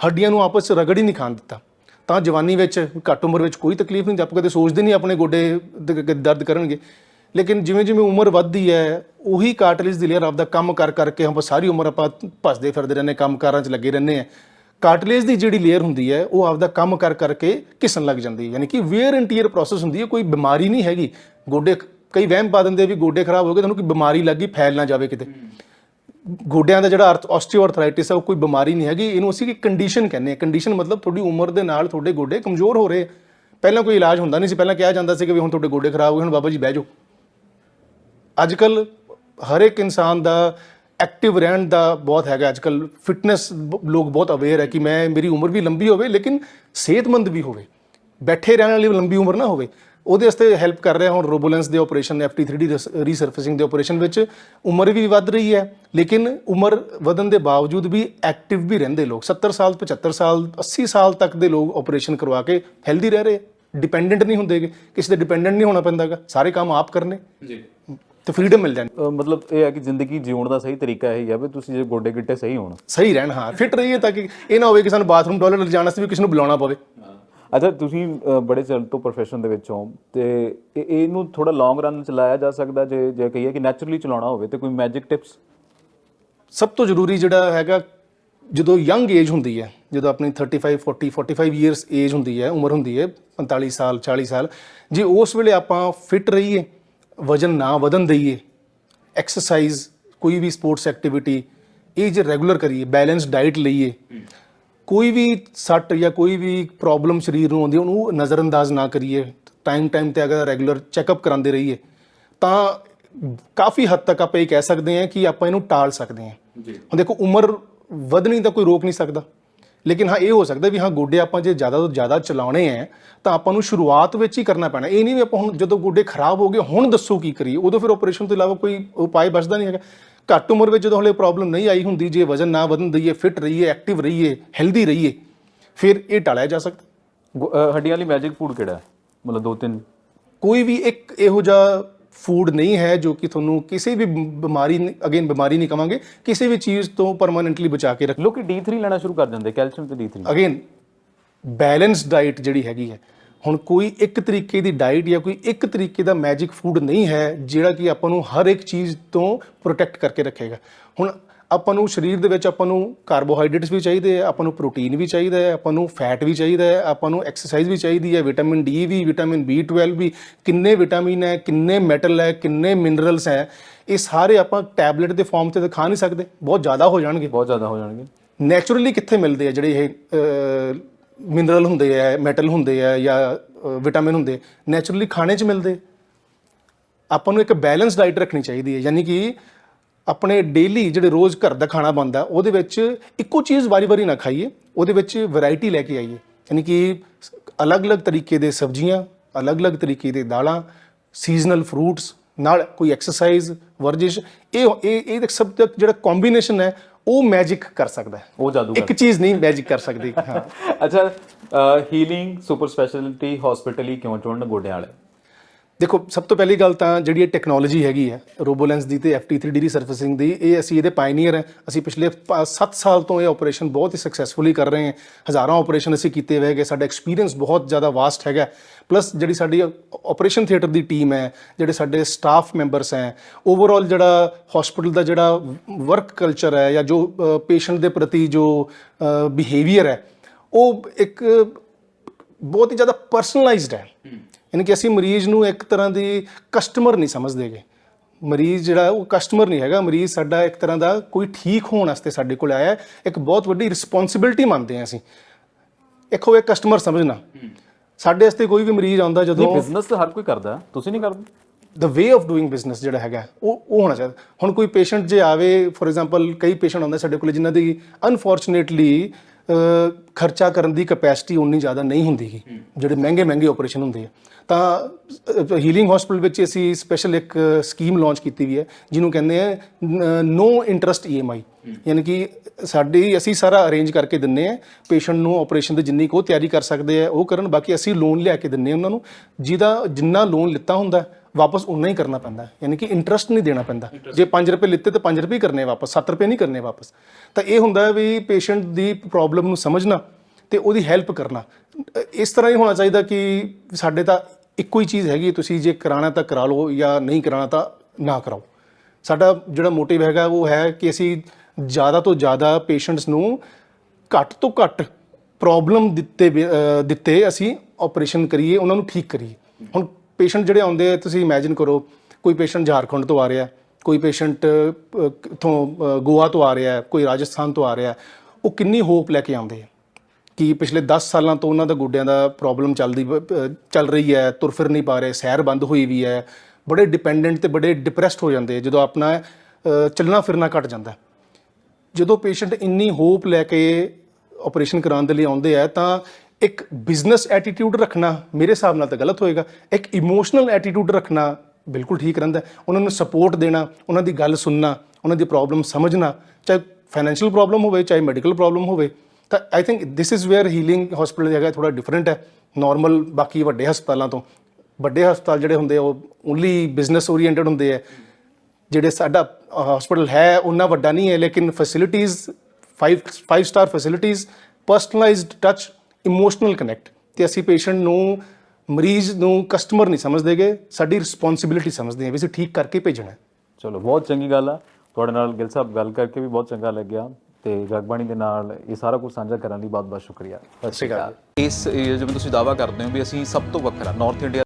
ਹੱਡੀਆਂ ਨੂੰ ਆਪਸ 'ਚ ਰਗੜ ਹੀ ਨਹੀਂ ਖਾਣ ਦਿੱਤਾ। ਤਾਂ ਜਵਾਨੀ ਵਿੱਚ ਘੱਟ ਉਮਰ ਵਿੱਚ ਕੋਈ ਤਕਲੀਫ ਨਹੀਂ ਆਪਾਂ ਕਦੇ ਸੋਚਦੇ ਨਹੀਂ ਆਪਣੇ ਗੋਡੇ ਦਰਦ ਕਰਨਗੇ। ਲੇਕਿਨ ਜਿਵੇਂ ਜਿਵੇਂ ਉਮਰ ਵੱਧਦੀ ਹੈ, ਉਹੀ ਕਾਰਟਲੇਜ ਦੀ ਲੇਅਰ ਆਪਦਾ ਕੰਮ ਕਰ ਕਰਕੇ ਆਪਾਂ ਸਾਰੀ ਉਮਰ ਆਪਾਂ ਭੱਜਦੇ ਫਿਰਦੇ ਰਹਿੰਦੇ ਕੰਮ ਕਾਰਾਂ 'ਚ ਲੱਗੇ ਰਹਿੰਦੇ ਆ ਕਾਰਟਲੇਜ ਦੀ ਜਿਹੜੀ ਲੇਅਰ ਹੁੰਦੀ ਹੈ, ਉਹ ਆਪਦਾ ਕੰਮ ਕਰ ਕਰਕੇ ਘਿਸਣ ਲੱਗ ਜਾਂਦੀ ਹੈ। ਯਾਨੀ ਕਿ ਵੇਅਰ ਐਂਡ ਟੀਅਰ ਪ੍ਰੋਸੈਸ ਹੁੰਦੀ ਹੈ, ਕੋਈ ਬਿਮਾਰੀ ਨਹੀਂ ਹੈਗੀ। ਗੋਡੇ ਕਈ ਵਹਿਮ ਪਾ ਦਿੰਦੇ ਵੀ ਗੋਡੇ ਖਰਾਬ ਹੋ ਗਏ, ਤੁਹਾਨੂੰ ਕੋਈ ਬਿਮਾਰੀ ਲੱਗੀ ਫੈਲ ਨਾ ਜਾਵੇ ਕਿਤੇ। ਗੋਡਿਆਂ ਦਾ ਜਿਹੜਾ ਆਸਟੀਓਆਰਥਰਾਈਟਿਸ ਹੈ, ਉਹ ਕੋਈ ਬਿਮਾਰੀ ਨਹੀਂ ਹੈਗੀ। ਇਹਨੂੰ ਅਸੀਂ ਇੱਕ ਕੰਡੀਸ਼ਨ ਕਹਿੰਦੇ ਆ ਕੰਡੀਸ਼ਨ ਮਤਲਬ ਤੁਹਾਡੀ ਉਮਰ ਦੇ ਨਾਲ ਤੁਹਾਡੇ ਗੋਡੇ ਕਮਜ਼ੋਰ ਹੋ ਰਹੇ ਪਹਿਲਾਂ ਕੋਈ ਇਲਾਜ ਹੁੰਦਾ ਨਹੀਂ ਸੀ। ਪਹਿਲਾਂ ਕਿਹਾ ਜਾਂਦਾ ਸੀ ਕਿ ਵੀ ਹੁਣ ਤੁਹਾਡੇ ਗੋਡੇ ਖਰਾਬ ਹੋ ਗਏ, ਹੁਣ ਬਾਬਾ ਜੀ ਬਹਿ ਜਾਓ। ਅੱਜ ਕੱਲ ਹਰ ਇੱਕ ਇਨਸਾਨ ਦਾ ਐਕਟਿਵ ਰਹਿਣ ਦਾ ਬਹੁਤ ਹੈਗਾ। ਅੱਜ ਕੱਲ ਫਿਟਨੈਸ ਲੋਕ ਬਹੁਤ ਅਵੇਅਰ ਹੈ ਕਿ ਮੈਂ, ਮੇਰੀ ਉਮਰ ਵੀ ਲੰਬੀ ਹੋਵੇ, ਲੇਕਿਨ ਸਿਹਤਮੰਦ ਵੀ ਹੋਵੇ। ਬੈਠੇ ਰਹਿਣ ਵਾਲੀ ਲੰਬੀ ਉਮਰ ਨਾ ਹੋਵੇ। ਉਹਦੇ ਵਾਸਤੇ ਹੈਲਪ ਕਰ ਰਿਹਾ ਹੁਣ ਰੋਬੋਲੈਂਸ ਦੇ ਆਪਰੇਸ਼ਨ FT3D ਰੀਸਰਫੇਸਿੰਗ ਦੇ ਆਪਰੇਸ਼ਨ ਵਿੱਚ। ਉਮਰ ਵੀ ਵੱਧ ਰਹੀ ਹੈ, ਲੇਕਿਨ ਉਮਰ ਵਧਣ ਦੇ ਬਾਵਜੂਦ ਵੀ ਐਕਟਿਵ ਵੀ ਰਹਿੰਦੇ ਲੋਕ। 70 ਸਾਲ 75 ਸਾਲ 80 ਸਾਲ ਤੱਕ ਦੇ ਲੋਕ ਆਪਰੇਸ਼ਨ ਕਰਵਾ ਕੇ ਹੈਲਦੀ ਰਹਿ ਰਹੇ। ਡਿਪੈਂਡੈਂਟ ਨਹੀਂ ਹੁੰਦੇਗੇ ਕਿਸੇ ਤੇ ਡਿਪੈਂਡੈਂਟ ਨਹੀਂ ਹੋਣਾ ਪੈਂਦਾਗਾ ਸਾਰੇ ਕੰਮ ਆਪ ਕਰਨੇ। ਜੀ। ਤੇ ਫਰੀडम ਮਿਲ ਜਾਂਦੀ। ਮਤਲਬ ਇਹ ਹੈ ਕਿ ਜ਼ਿੰਦਗੀ ਜਿਉਣ ਦਾ ਸਹੀ ਤਰੀਕਾ ਇਹ ਹੀ ਹੈ ਵੀ ਤੁਸੀਂ ਜੇ ਗੋਡੇ ਗਿੱਟੇ ਸਹੀ ਹੋਣ। ਸਹੀ ਰਹਿਣ ਹਾਂ ਫਿਟ ਰਹੀਏ ਤਾਂ ਕਿ ਇਹ ਨਾ ਹੋਵੇ ਕਿ ਸਾਨੂੰ ਬਾਥਰੂਮ ਟਾਇਲਟ ਜਾਣ ਵਾਸਤੇ ਵੀ ਕਿਸੇ ਨੂੰ ਬੁਲਾਉਣਾ ਪਵੇ। ਅੱਛਾ ਤੁਸੀਂ ਬੜੇ ਚਿਰ ਤੋਂ profession ਦੇ ਵਿੱਚ ਹੋ ਤੇ ਇਹ- ਇਹਨੂੰ ਥੋੜਾ ਲੌਂਗ ਰਨ ਚਲਾਇਆ ਜਾ ਸਕਦਾ ਜੇ ਜੇ ਕਹੀਏ ਕਿ ਨੈਚੁਰਲੀ ਚਲਾਉਣਾ ਹੋਵੇ ਤੇ ਕੋਈ ਮੈਜਿਕ ਟਿਪਸ ਸਭ ਤੋਂ ਜ਼ਰੂਰੀ ਜਿਹੜਾ ਹੈਗਾ ਜਦੋਂ ਯੰਗ ਏਜ ਹੁੰਦੀ ਹੈ ਜਦੋਂ ਆਪਣੀ 35 40 45 ਇਅਰਸ ਏਜ ਹੁੰਦੀ ਹੈ ਉਮਰ ਹੁੰਦੀ ਹੈ 45 ਸਾਲ 40 ਸਾਲ ਜੇ ਉਸ ਵੇਲੇ ਆਪਾਂ ਫਿਟ ਰਹੀਏ ਵਜਨ ਨਾ ਵਧਣ ਦਈਏ ਐਕਸਰਸਾਈਜ਼ ਕੋਈ ਵੀ ਸਪੋਰਟਸ ਐਕਟੀਵਿਟੀ ਇਹ ਜੇ ਰੈਗੂਲਰ ਕਰੀਏ ਬੈਲੈਂਸ ਡਾਈਟ ਲਈਏ ਕੋਈ ਵੀ ਸੱਟ ਜਾਂ ਕੋਈ ਵੀ ਪ੍ਰੋਬਲਮ ਸਰੀਰ ਨੂੰ ਆਉਂਦੀ ਉਹਨੂੰ ਨਜ਼ਰਅੰਦਾਜ਼ ਨਾ ਕਰੀਏ ਟਾਈਮ ਟਾਈਮ ਤੇ ਅਗਰ ਰੈਗੂਲਰ ਚੈੱਕਅਪ ਕਰਾਉਂਦੇ ਰਹੀਏ ਤਾਂ ਕਾਫੀ ਹੱਦ ਤੱਕ ਆਪਾਂ ਇਹ ਕਹਿ ਸਕਦੇ ਹਾਂ ਕਿ ਆਪਾਂ ਇਹਨੂੰ ਟਾਲ ਸਕਦੇ ਹਾਂ। ਜੀ। ਹੁਣ ਦੇਖੋ ਉਮਰ ਵਧਣੀ ਤਾਂ ਕੋਈ ਰੋਕ ਨਹੀਂ ਸਕਦਾ। ਲੇਕਿਨ ਹਾਂ ਇਹ ਹੋ ਸਕਦਾ ਵੀ ਹਾਂ ਗੋਡੇ ਆਪਾਂ ਜੇ ਜ਼ਿਆਦਾ ਤੋਂ ਜ਼ਿਆਦਾ ਚਲਾਉਣੇ ਆ ਤਾਂ ਆਪਾਂ ਨੂੰ ਸ਼ੁਰੂਆਤ ਵਿੱਚ ਹੀ ਕਰਨਾ ਪੈਣਾ। ਇਹ ਨਹੀਂ ਵੀ ਆਪਾਂ ਹੁਣ ਜਦੋਂ ਗੋਡੇ ਖਰਾਬ ਹੋ ਗਏ ਹੁਣ ਦੱਸੋ ਕੀ ਕਰੀਏ? ਉਦੋਂ ਫਿਰ ਆਪਰੇਸ਼ਨ ਤੋਂ ਇਲਾਵਾ ਕੋਈ ਉਪਾਅ ਬਚਦਾ ਨਹੀਂ ਹੈਗਾ। ਘੱਟ ਉਮਰ ਵਿੱਚ ਜਦੋਂ ਹਲੇ ਪ੍ਰੋਬਲਮ ਨਹੀਂ ਆਈ ਹੁੰਦੀ ਜੇ ਵਜ਼ਨ ਨਾ ਵਧਣ ਦਈਏ ਫਿਟ ਰਹੀਏ ਐਕਟਿਵ ਰਹੀਏ ਹੈਲਦੀ ਰਹੀਏ ਫਿਰ ਇਹ ਟਾਲਿਆ ਜਾ ਸਕਦਾ। ਹੱਡੀਆਂ ਲਈ ਮੈਜਿਕ ਫੂਡ ਕਿਹੜਾ ਮਤਲਬ ਦੋ ਤਿੰਨ। ਕੋਈ ਵੀ ਇੱਕ ਇਹੋ ਜਿਹਾ ਫੂਡ ਨਹੀਂ ਹੈ ਜੋ ਕਿ ਤੁਹਾਨੂੰ ਕਿਸੇ ਵੀ ਬਿਮਾਰੀ ਅਗੇਨ ਬਿਮਾਰੀ ਨਹੀਂ ਕਵਾਂਗੇ ਕਿਸੇ ਵੀ ਚੀਜ਼ ਤੋਂ ਪਰਮਾਨੈਂਟਲੀ ਬਚਾ ਕੇ ਰੱਖ ਲੋਕੀ D3 ਲੈਣਾ ਸ਼ੁਰੂ ਕਰ ਦਿੰਦੇ ਕੈਲਸ਼ੀਅਮ ਤੇ D3 ਅਗੇਨ ਬੈਲੈਂਸ ਡਾਈਟ ਜਿਹੜੀ ਹੈਗੀ ਹੈ ਹੁਣ ਕੋਈ ਇੱਕ ਤਰੀਕੇ ਦੀ ਡਾਈਟ ਜਾਂ ਕੋਈ ਇੱਕ ਤਰੀਕੇ ਦਾ ਮੈਜਿਕ ਫੂਡ ਨਹੀਂ ਹੈ ਜਿਹੜਾ ਕਿ ਆਪਾਂ ਨੂੰ ਹਰ ਇੱਕ ਚੀਜ਼ ਤੋਂ ਪ੍ਰੋਟੈਕਟ ਕਰਕੇ ਰੱਖੇਗਾ। ਹੁਣ ਆਪਾਂ ਨੂੰ ਸਰੀਰ ਦੇ ਵਿੱਚ ਆਪਾਂ ਨੂੰ ਕਾਰਬੋਹਾਈਡਰੇਟਸ ਵੀ ਚਾਹੀਦੇ ਆ ਆਪਾਂ ਨੂੰ ਪ੍ਰੋਟੀਨ ਵੀ ਚਾਹੀਦਾ ਹੈ ਆਪਾਂ ਨੂੰ ਫੈਟ ਵੀ ਚਾਹੀਦਾ ਹੈ ਆਪਾਂ ਨੂੰ ਐਕਸਰਸਾਈਜ਼ ਵੀ ਚਾਹੀਦੀ ਹੈ ਵਿਟਾਮਿਨ ਡੀ ਵੀ ਵਿਟਾਮਿਨ B12 ਵੀ ਕਿੰਨੇ ਵਿਟਾਮਿਨ ਹੈ ਕਿੰਨੇ ਮੈਟਲ ਹੈ ਕਿੰਨੇ ਮਿਨਰਲਸ ਹੈ ਇਹ ਸਾਰੇ ਆਪਾਂ ਟੈਬਲੇਟ ਦੇ ਫਾਰਮ ਤੇ ਤਾਂ ਖਾ ਨਹੀਂ ਸਕਦੇ ਬਹੁਤ ਜ਼ਿਆਦਾ ਹੋ ਜਾਣਗੇ। ਬਹੁਤ ਜ਼ਿਆਦਾ ਹੋ ਜਾਣਗੇ। ਨੇਚਰਲੀ ਕਿੱਥੇ ਮਿਲਦੇ ਆ ਜਿਹੜੇ ਇਹ ਮਿਨਰਲ ਹੁੰਦੇ ਆ ਮੈਟਲ ਹੁੰਦੇ ਆ ਜਾਂ ਵਿਟਾਮਿਨ ਹੁੰਦੇ ਨੇਚਰਲੀ ਖਾਣੇ 'ਚ ਮਿਲਦੇ। ਆਪਾਂ ਨੂੰ ਇੱਕ ਬੈਲੈਂਸ ਡਾਈਟ ਰੱਖਣੀ ਚਾਹੀਦੀ ਹੈ ਯਾਨੀ ਕਿ ਆਪਣੇ ਡੇਲੀ ਜਿਹੜੇ ਰੋਜ਼ ਘਰ ਦਾ ਖਾਣਾ ਬਣਦਾ ਉਹਦੇ ਵਿੱਚ ਇੱਕੋ ਚੀਜ਼ ਵਾਰੀ-ਵਾਰੀ ਨਾ ਖਾਈਏ ਉਹਦੇ ਵਿੱਚ ਵੈਰਾਈਟੀ ਲੈ ਕੇ ਆਈਏ। ਯਾਨੀ ਕਿ ਅਲੱਗ-ਅਲੱਗ ਤਰੀਕੇ ਦੇ ਸਬਜ਼ੀਆਂ ਅਲੱਗ-ਅਲੱਗ ਤਰੀਕੇ ਦੇ ਦਾਲਾਂ ਸੀਜ਼ਨਲ ਫਰੂਟਸ ਨਾਲ ਕੋਈ ਐਕਸਰਸਾਈਜ਼ ਵਰਜਿਸ਼ ਇਹ ਇਹ ਇਹ ਸਭ ਦਾ ਜਿਹੜਾ ਕੰਬੀਨੇਸ਼ਨ ਹੈ ਉਹ ਮੈਜਿਕ ਕਰ ਸਕਦਾ ਹੈ। ਉਹ ਜਾਦੂ ਇੱਕ ਚੀਜ਼ ਨਹੀਂ ਮੈਜਿਕ ਕਰ ਸਕਦੀ। ਹਾਂ। ਅੱਛਾ ਹੀਲਿੰਗ ਸੁਪਰ ਸਪੈਸ਼ਲਿਟੀ ਹਸਪੀਟਲ ਹੀ ਕਿਉਂ ਚੁਣਨ ਗੋਡਿਆਂ ਵਾਲੇ? ਦੇਖੋ, ਸਭ ਤੋਂ ਪਹਿਲੀ ਗੱਲ ਤਾਂ ਜਿਹੜੀ ਇਹ ਟੈਕਨੋਲੋਜੀ ਹੈਗੀ ਹੈ ਰੋਬੋਲੈਂਸ ਦੀ ਤੇ FT3D ਦੀ ਸਰਫੇਸਿੰਗ ਦੀ, ਇਹ ਅਸੀਂ ਇਹਦੇ ਪਾਇਨੀਅਰ ਹਾਂ। ਅਸੀਂ ਪਿਛਲੇ 7 ਸਾਲ ਤੋਂ ਇਹ ਆਪਰੇਸ਼ਨ ਬਹੁਤ ਹੀ ਸਕਸੈਸਫੁਲੀ ਕਰ ਰਹੇ ਹਾਂ। ਹਜ਼ਾਰਾਂ ਆਪਰੇਸ਼ਨ ਅਸੀਂ ਕੀਤੇ ਹੋਏ ਹੈਗੇ, ਸਾਡਾ ਐਕਸਪੀਰੀਅੰਸ ਬਹੁਤ ਜ਼ਿਆਦਾ ਵਾਸਟ ਹੈਗਾ ਪਲੱਸ ਜਿਹੜੀ ਸਾਡੀ ਆਪਰੇਸ਼ਨ ਥੀਏਟਰ ਦੀ ਟੀਮ ਹੈ, ਜਿਹੜੇ ਸਾਡੇ ਸਟਾਫ ਮੈਂਬਰਸ ਹੈ ਓਵਰਆਲ ਜਿਹੜਾ ਹਸਪੀਟਲ ਦਾ ਜਿਹੜਾ ਵਰਕ ਕਲਚਰ ਹੈ ਜਾਂ ਜੋ ਪੇਸ਼ੈਂਟ ਦੇ ਪ੍ਰਤੀ ਜੋ ਬਿਹੇਵੀਅਰ ਹੈ, ਉਹ ਇੱਕ ਬਹੁਤ ਹੀ ਜ਼ਿਆਦਾ ਪਰਸਨਲਾਈਜ਼ਡ ਹੈ। ਯਾਨੀ ਕਿ ਅਸੀਂ ਮਰੀਜ਼ ਨੂੰ ਇੱਕ ਤਰ੍ਹਾਂ ਦੀ ਕਸਟਮਰ ਨਹੀਂ ਸਮਝਦੇਗੇ। ਮਰੀਜ਼ ਜਿਹੜਾ ਉਹ ਕਸਟਮਰ ਨਹੀਂ ਹੈਗਾ। ਮਰੀਜ਼ ਸਾਡਾ ਇੱਕ ਤਰ੍ਹਾਂ ਦਾ ਕੋਈ ਠੀਕ ਹੋਣ ਵਾਸਤੇ ਸਾਡੇ ਕੋਲ ਆਇਆ ਹੈ। ਇੱਕ ਬਹੁਤ ਵੱਡੀ ਰਿਸਪੌਂਸਿਬਿਲਟੀ ਮੰਨਦੇ ਹਾਂ ਅਸੀਂ। ਇੱਕ ਹੋਵੇ ਕਸਟਮਰ ਸਮਝਣਾ। ਸਾਡੇ ਵਾਸਤੇ ਕੋਈ ਵੀ ਮਰੀਜ਼ ਆਉਂਦਾ ਜਦੋਂ ਬਿਜ਼ਨਸ ਤਾਂ ਹਰ ਕੋਈ ਕਰਦਾ। ਤੁਸੀਂ ਨਹੀਂ ਕਰਦੇ? The way of doing business ਜਿਹੜਾ ਹੈਗਾ ਉਹ ਉਹ ਹੋਣਾ ਚਾਹੀਦਾ। ਹੁਣ ਕੋਈ ਪੇਸ਼ੈਂਟ ਜੇ ਆਵੇ ਫੋਰ ਐਗਜ਼ਾਮਪਲ ਕਈ ਪੇਸ਼ੈਂਟ ਆਉਂਦੇ ਸਾਡੇ ਕੋਲ ਜਿਨ੍ਹਾਂ ਦੀ ਅਨਫੋਰਚੂਨੇਟਲੀ ਖਰਚਾ ਕਰਨ ਦੀ ਕੈਪੈਸਿਟੀ ਉਨੀ ਜ਼ਿਆਦਾ ਨਹੀਂ ਹੁੰਦੀ ਜਿਹੜੇ ਮਹਿੰਗੇ ਮਹਿੰਗੇ ਆਪਰੇਸ਼ਨ ਹੁੰਦੇ ਆ। ਤਾਂ ਹੀਲਿੰਗ ਹਸਪੀਟਲ ਵਿੱਚ ਅਸੀਂ ਸਪੈਸ਼ਲ ਇੱਕ ਸਕੀਮ ਲਾਂਚ ਕੀਤੀ ਵੀ ਹੈ ਜਿਹਨੂੰ ਕਹਿੰਦੇ ਆ ਨੋ ਇੰਟਰਸਟ ਈਐਮਆਈ ਯਾਨੀ ਕਿ ਸਾਡੀ ਅਸੀਂ ਸਾਰਾ ਅਰੇਂਜ ਕਰਕੇ ਦਿੰਨੇ ਆ ਪੇਸ਼ੈਂਟ ਨੂੰ ਆਪਰੇਸ਼ਨ ਦੀ ਜਿੰਨੀ ਕੋ ਤਿਆਰੀ ਕਰ ਸਕਦੇ ਆ ਉਹ ਕਰਨ ਬਾਕੀ ਅਸੀਂ ਲੋਨ ਲਿਆ ਕੇ ਦਿੰਨੇ ਆ ਉਹਨਾਂ ਨੂੰ ਜਿਹਦਾ ਜਿੰਨਾ ਲੋਨ ਲਿੱਤਾ ਹੁੰਦਾ ਵਾਪਸ ਉਨਾ ਹੀ ਕਰਨਾ ਪੈਂਦਾ। ਯਾਨੀ ਕਿ ਇੰਟਰਸਟ ਨਹੀਂ ਦੇਣਾ ਪੈਂਦਾ। ਜੇ 5 ਰੁਪਏ ਲਿੱਤੇ ਤਾਂ 5 ਰੁਪਏ ਹੀ ਕਰਨੇ ਵਾਪਸ 7 ਰੁਪਏ ਨਹੀਂ ਕਰਨੇ ਵਾਪਸ। ਤਾਂ ਇਹ ਹੁੰਦਾ ਵੀ ਪੇਸ਼ੈਂਟ ਦੀ ਪ੍ਰੋਬਲਮ ਨੂੰ ਸਮਝਣਾ ਤੇ ਉਹਦੀ ਹੈਲਪ ਕਰਨਾ। ਇਸ ਤਰ੍ਹਾਂ ਹੀ ਹੋਣਾ ਚਾਹੀਦਾ ਕਿ ਸਾਡੇ ਤਾਂ ਇੱਕੋ ਹੀ ਚੀਜ਼ ਹੈਗੀ, ਤੁਸੀਂ ਜੇ ਕਰਾਣਾ ਤਾਂ ਕਰਾ ਲਓ ਜਾਂ ਨਹੀਂ ਕਰਾਣਾ ਤਾਂ ਨਾ ਕਰਾਓ। ਸਾਡਾ ਜਿਹੜਾ ਮੋਟਿਵ ਹੈਗਾ ਉਹ ਹੈ ਕਿ ਅਸੀਂ ਜ਼ਿਆਦਾ ਤੋਂ ਜ਼ਿਆਦਾ ਪੇਸ਼ੈਂਟਸ ਨੂੰ ਘੱਟ ਤੋਂ ਘੱਟ ਪ੍ਰੋਬਲਮ ਦਿੱਤੇ ਦਿੱਤੇ ਅਸੀਂ ਆਪਰੇਸ਼ਨ ਕਰੀਏ, ਉਹਨਾਂ ਨੂੰ ਠੀਕ ਕਰੀਏ। ਹੁਣ ਪੇਸ਼ੈਂਟ ਜਿਹੜੇ ਆਉਂਦੇ ਆ, ਤੁਸੀਂ ਇਮੇਜਿਨ ਕਰੋ, ਕੋਈ ਪੇਸ਼ੈਂਟ ਝਾਰਖੰਡ ਤੋਂ ਆ ਰਿਹਾ, ਕੋਈ ਪੇਸ਼ੈਂਟ ਇਥੋਂ ਗੋਆ ਤੋਂ ਆ ਰਿਹਾ, ਕੋਈ ਰਾਜਸਥਾਨ ਤੋਂ ਆ ਰਿਹਾ, ਉਹ ਕਿੰਨੀ ਹੋਪ ਲੈ ਕੇ ਆਉਂਦੇ ਆ। ਕਿ ਪਿਛਲੇ 10 ਸਾਲਾਂ ਤੋਂ ਉਹਨਾਂ ਦਾ ਗੋਡਿਆਂ ਦਾ ਪ੍ਰੋਬਲਮ ਚੱਲਦੀ ਚੱਲ ਰਹੀ ਹੈ, ਤੁਰ ਫਿਰ ਨਹੀਂ ਪਾ ਰਹੇ, ਸੈਰ ਬੰਦ ਹੋਈ ਵੀ ਹੈ। ਬੜੇ ਡਿਪੈਂਡੈਂਟ ਤੇ ਬੜੇ ਡਿਪਰੈਸਡ ਹੋ ਜਾਂਦੇ ਜਦੋਂ ਆਪਣਾ ਚੱਲਣਾ ਫਿਰਨਾ ਘਟ ਜਾਂਦਾ ਜਦੋਂ ਪੇਸ਼ੈਂਟ ਇੰਨੀ ਹੋਪ ਲੈ ਕੇ ਆਪਰੇਸ਼ਨ ਕਰਾਉਣ ਦੇ ਲਈ ਆਉਂਦੇ ਆ, ਤਾਂ ਇੱਕ ਬਿਜ਼ਨਸ ਐਟੀਟਿਊਡ ਰੱਖਣਾ ਮੇਰੇ ਹਿਸਾਬ ਨਾਲ ਤਾਂ ਗਲਤ ਹੋਏਗਾ। ਇੱਕ ਇਮੋਸ਼ਨਲ ਐਟੀਟਿਊਡ ਰੱਖਣਾ ਬਿਲਕੁਲ ਠੀਕ ਰਹਿੰਦਾ ਉਹਨਾਂ ਨੂੰ ਸਪੋਰਟ ਦੇਣਾ, ਉਹਨਾਂ ਦੀ ਗੱਲ ਸੁਣਨਾ, ਉਹਨਾਂ ਦੀ ਪ੍ਰੋਬਲਮ ਸਮਝਣਾ, ਚਾਹੇ ਫਾਈਨੈਂਸ਼ੀਅਲ ਪ੍ਰੋਬਲਮ ਹੋਵੇ, ਚਾਹੇ ਮੈਡੀਕਲ ਪ੍ਰੋਬਲਮ ਹੋਵੇ ਤਾਂ I think this is where healing hospital ਹੈਗਾ ਥੋੜਾ ਡਿਫਰੈਂਟ ਹੈ। ਨਾਰਮਲ ਬਾਕੀ ਵੱਡੇ ਹਸਪਤਾਲਾਂ ਤੋਂ। ਵੱਡੇ ਹਸਪਤਾਲ ਜਿਹੜੇ ਹੁੰਦੇ ਆ, ਉਹ ਓਨਲੀ ਬਿਜ਼ਨਸ ਓਰੀਐਂਟਡ ਹੁੰਦੇ ਆ। ਜਿਹੜੇ ਸਾਡਾ ਹਸਪੀਟਲ ਹੈ, ਉਹਨਾਂ ਵੱਡਾ ਨਹੀਂ ਹੈ, ਲੇਕਿਨ ਫੈਸਿਲਿਟੀਆਂ 5 5 ਸਟਾਰ ਫੈਸਿਲਿਟੀਆਂ ਪਰਸਨਲਾਈਜ਼ਡ ਟੱਚ ਇਮੋਸ਼ਨਲ ਕਨੈਕਟ ਤੇ ਅਸੀਂ ਪੇਸ਼ੈਂਟ ਨੂੰ, ਮਰੀਜ਼ ਨੂੰ ਕਸਟਮਰ ਨਹੀਂ ਸਮਝਦੇਗੇ, ਸਾਡੀ ਰਿਸਪੌਂਸਿਬਿਲਿਟੀ ਸਮਝਦੇ ਹਾਂ ਵੀ ਅਸੀਂ ਠੀਕ ਕਰਕੇ ਭੇਜਣਾ ਚਲੋ, ਬਹੁਤ ਚੰਗੀ ਗੱਲ ਆ। ਤੁਹਾਡੇ ਨਾਲ ਗਿਲ ਸਾਹਿਬ ਗੱਲ ਕਰਕੇ ਵੀ ਬਹੁਤ ਚੰਗਾ ਲੱਗਿਆ। ਤੇ ਜਗਬਾਣੀ ਦੇ ਨਾਲ ਇਹ ਸਾਰਾ ਕੁਝ ਸਾਂਝਾ ਕਰਨ ਲਈ ਬਹੁਤ ਬਹੁਤ ਸ਼ੁਕਰੀਆ। ਸਤਿ ਸ਼੍ਰੀ ਅਕਾਲ। ਇਸ ਜਿਵੇਂ ਤੁਸੀਂ ਦਾਵਾ ਕਰਦੇ ਹੋ ਵੀ ਅਸੀਂ ਸਭ ਤੋਂ ਵੱਖਰਾ ਨਾਰਥ ਇੰਡੀਆ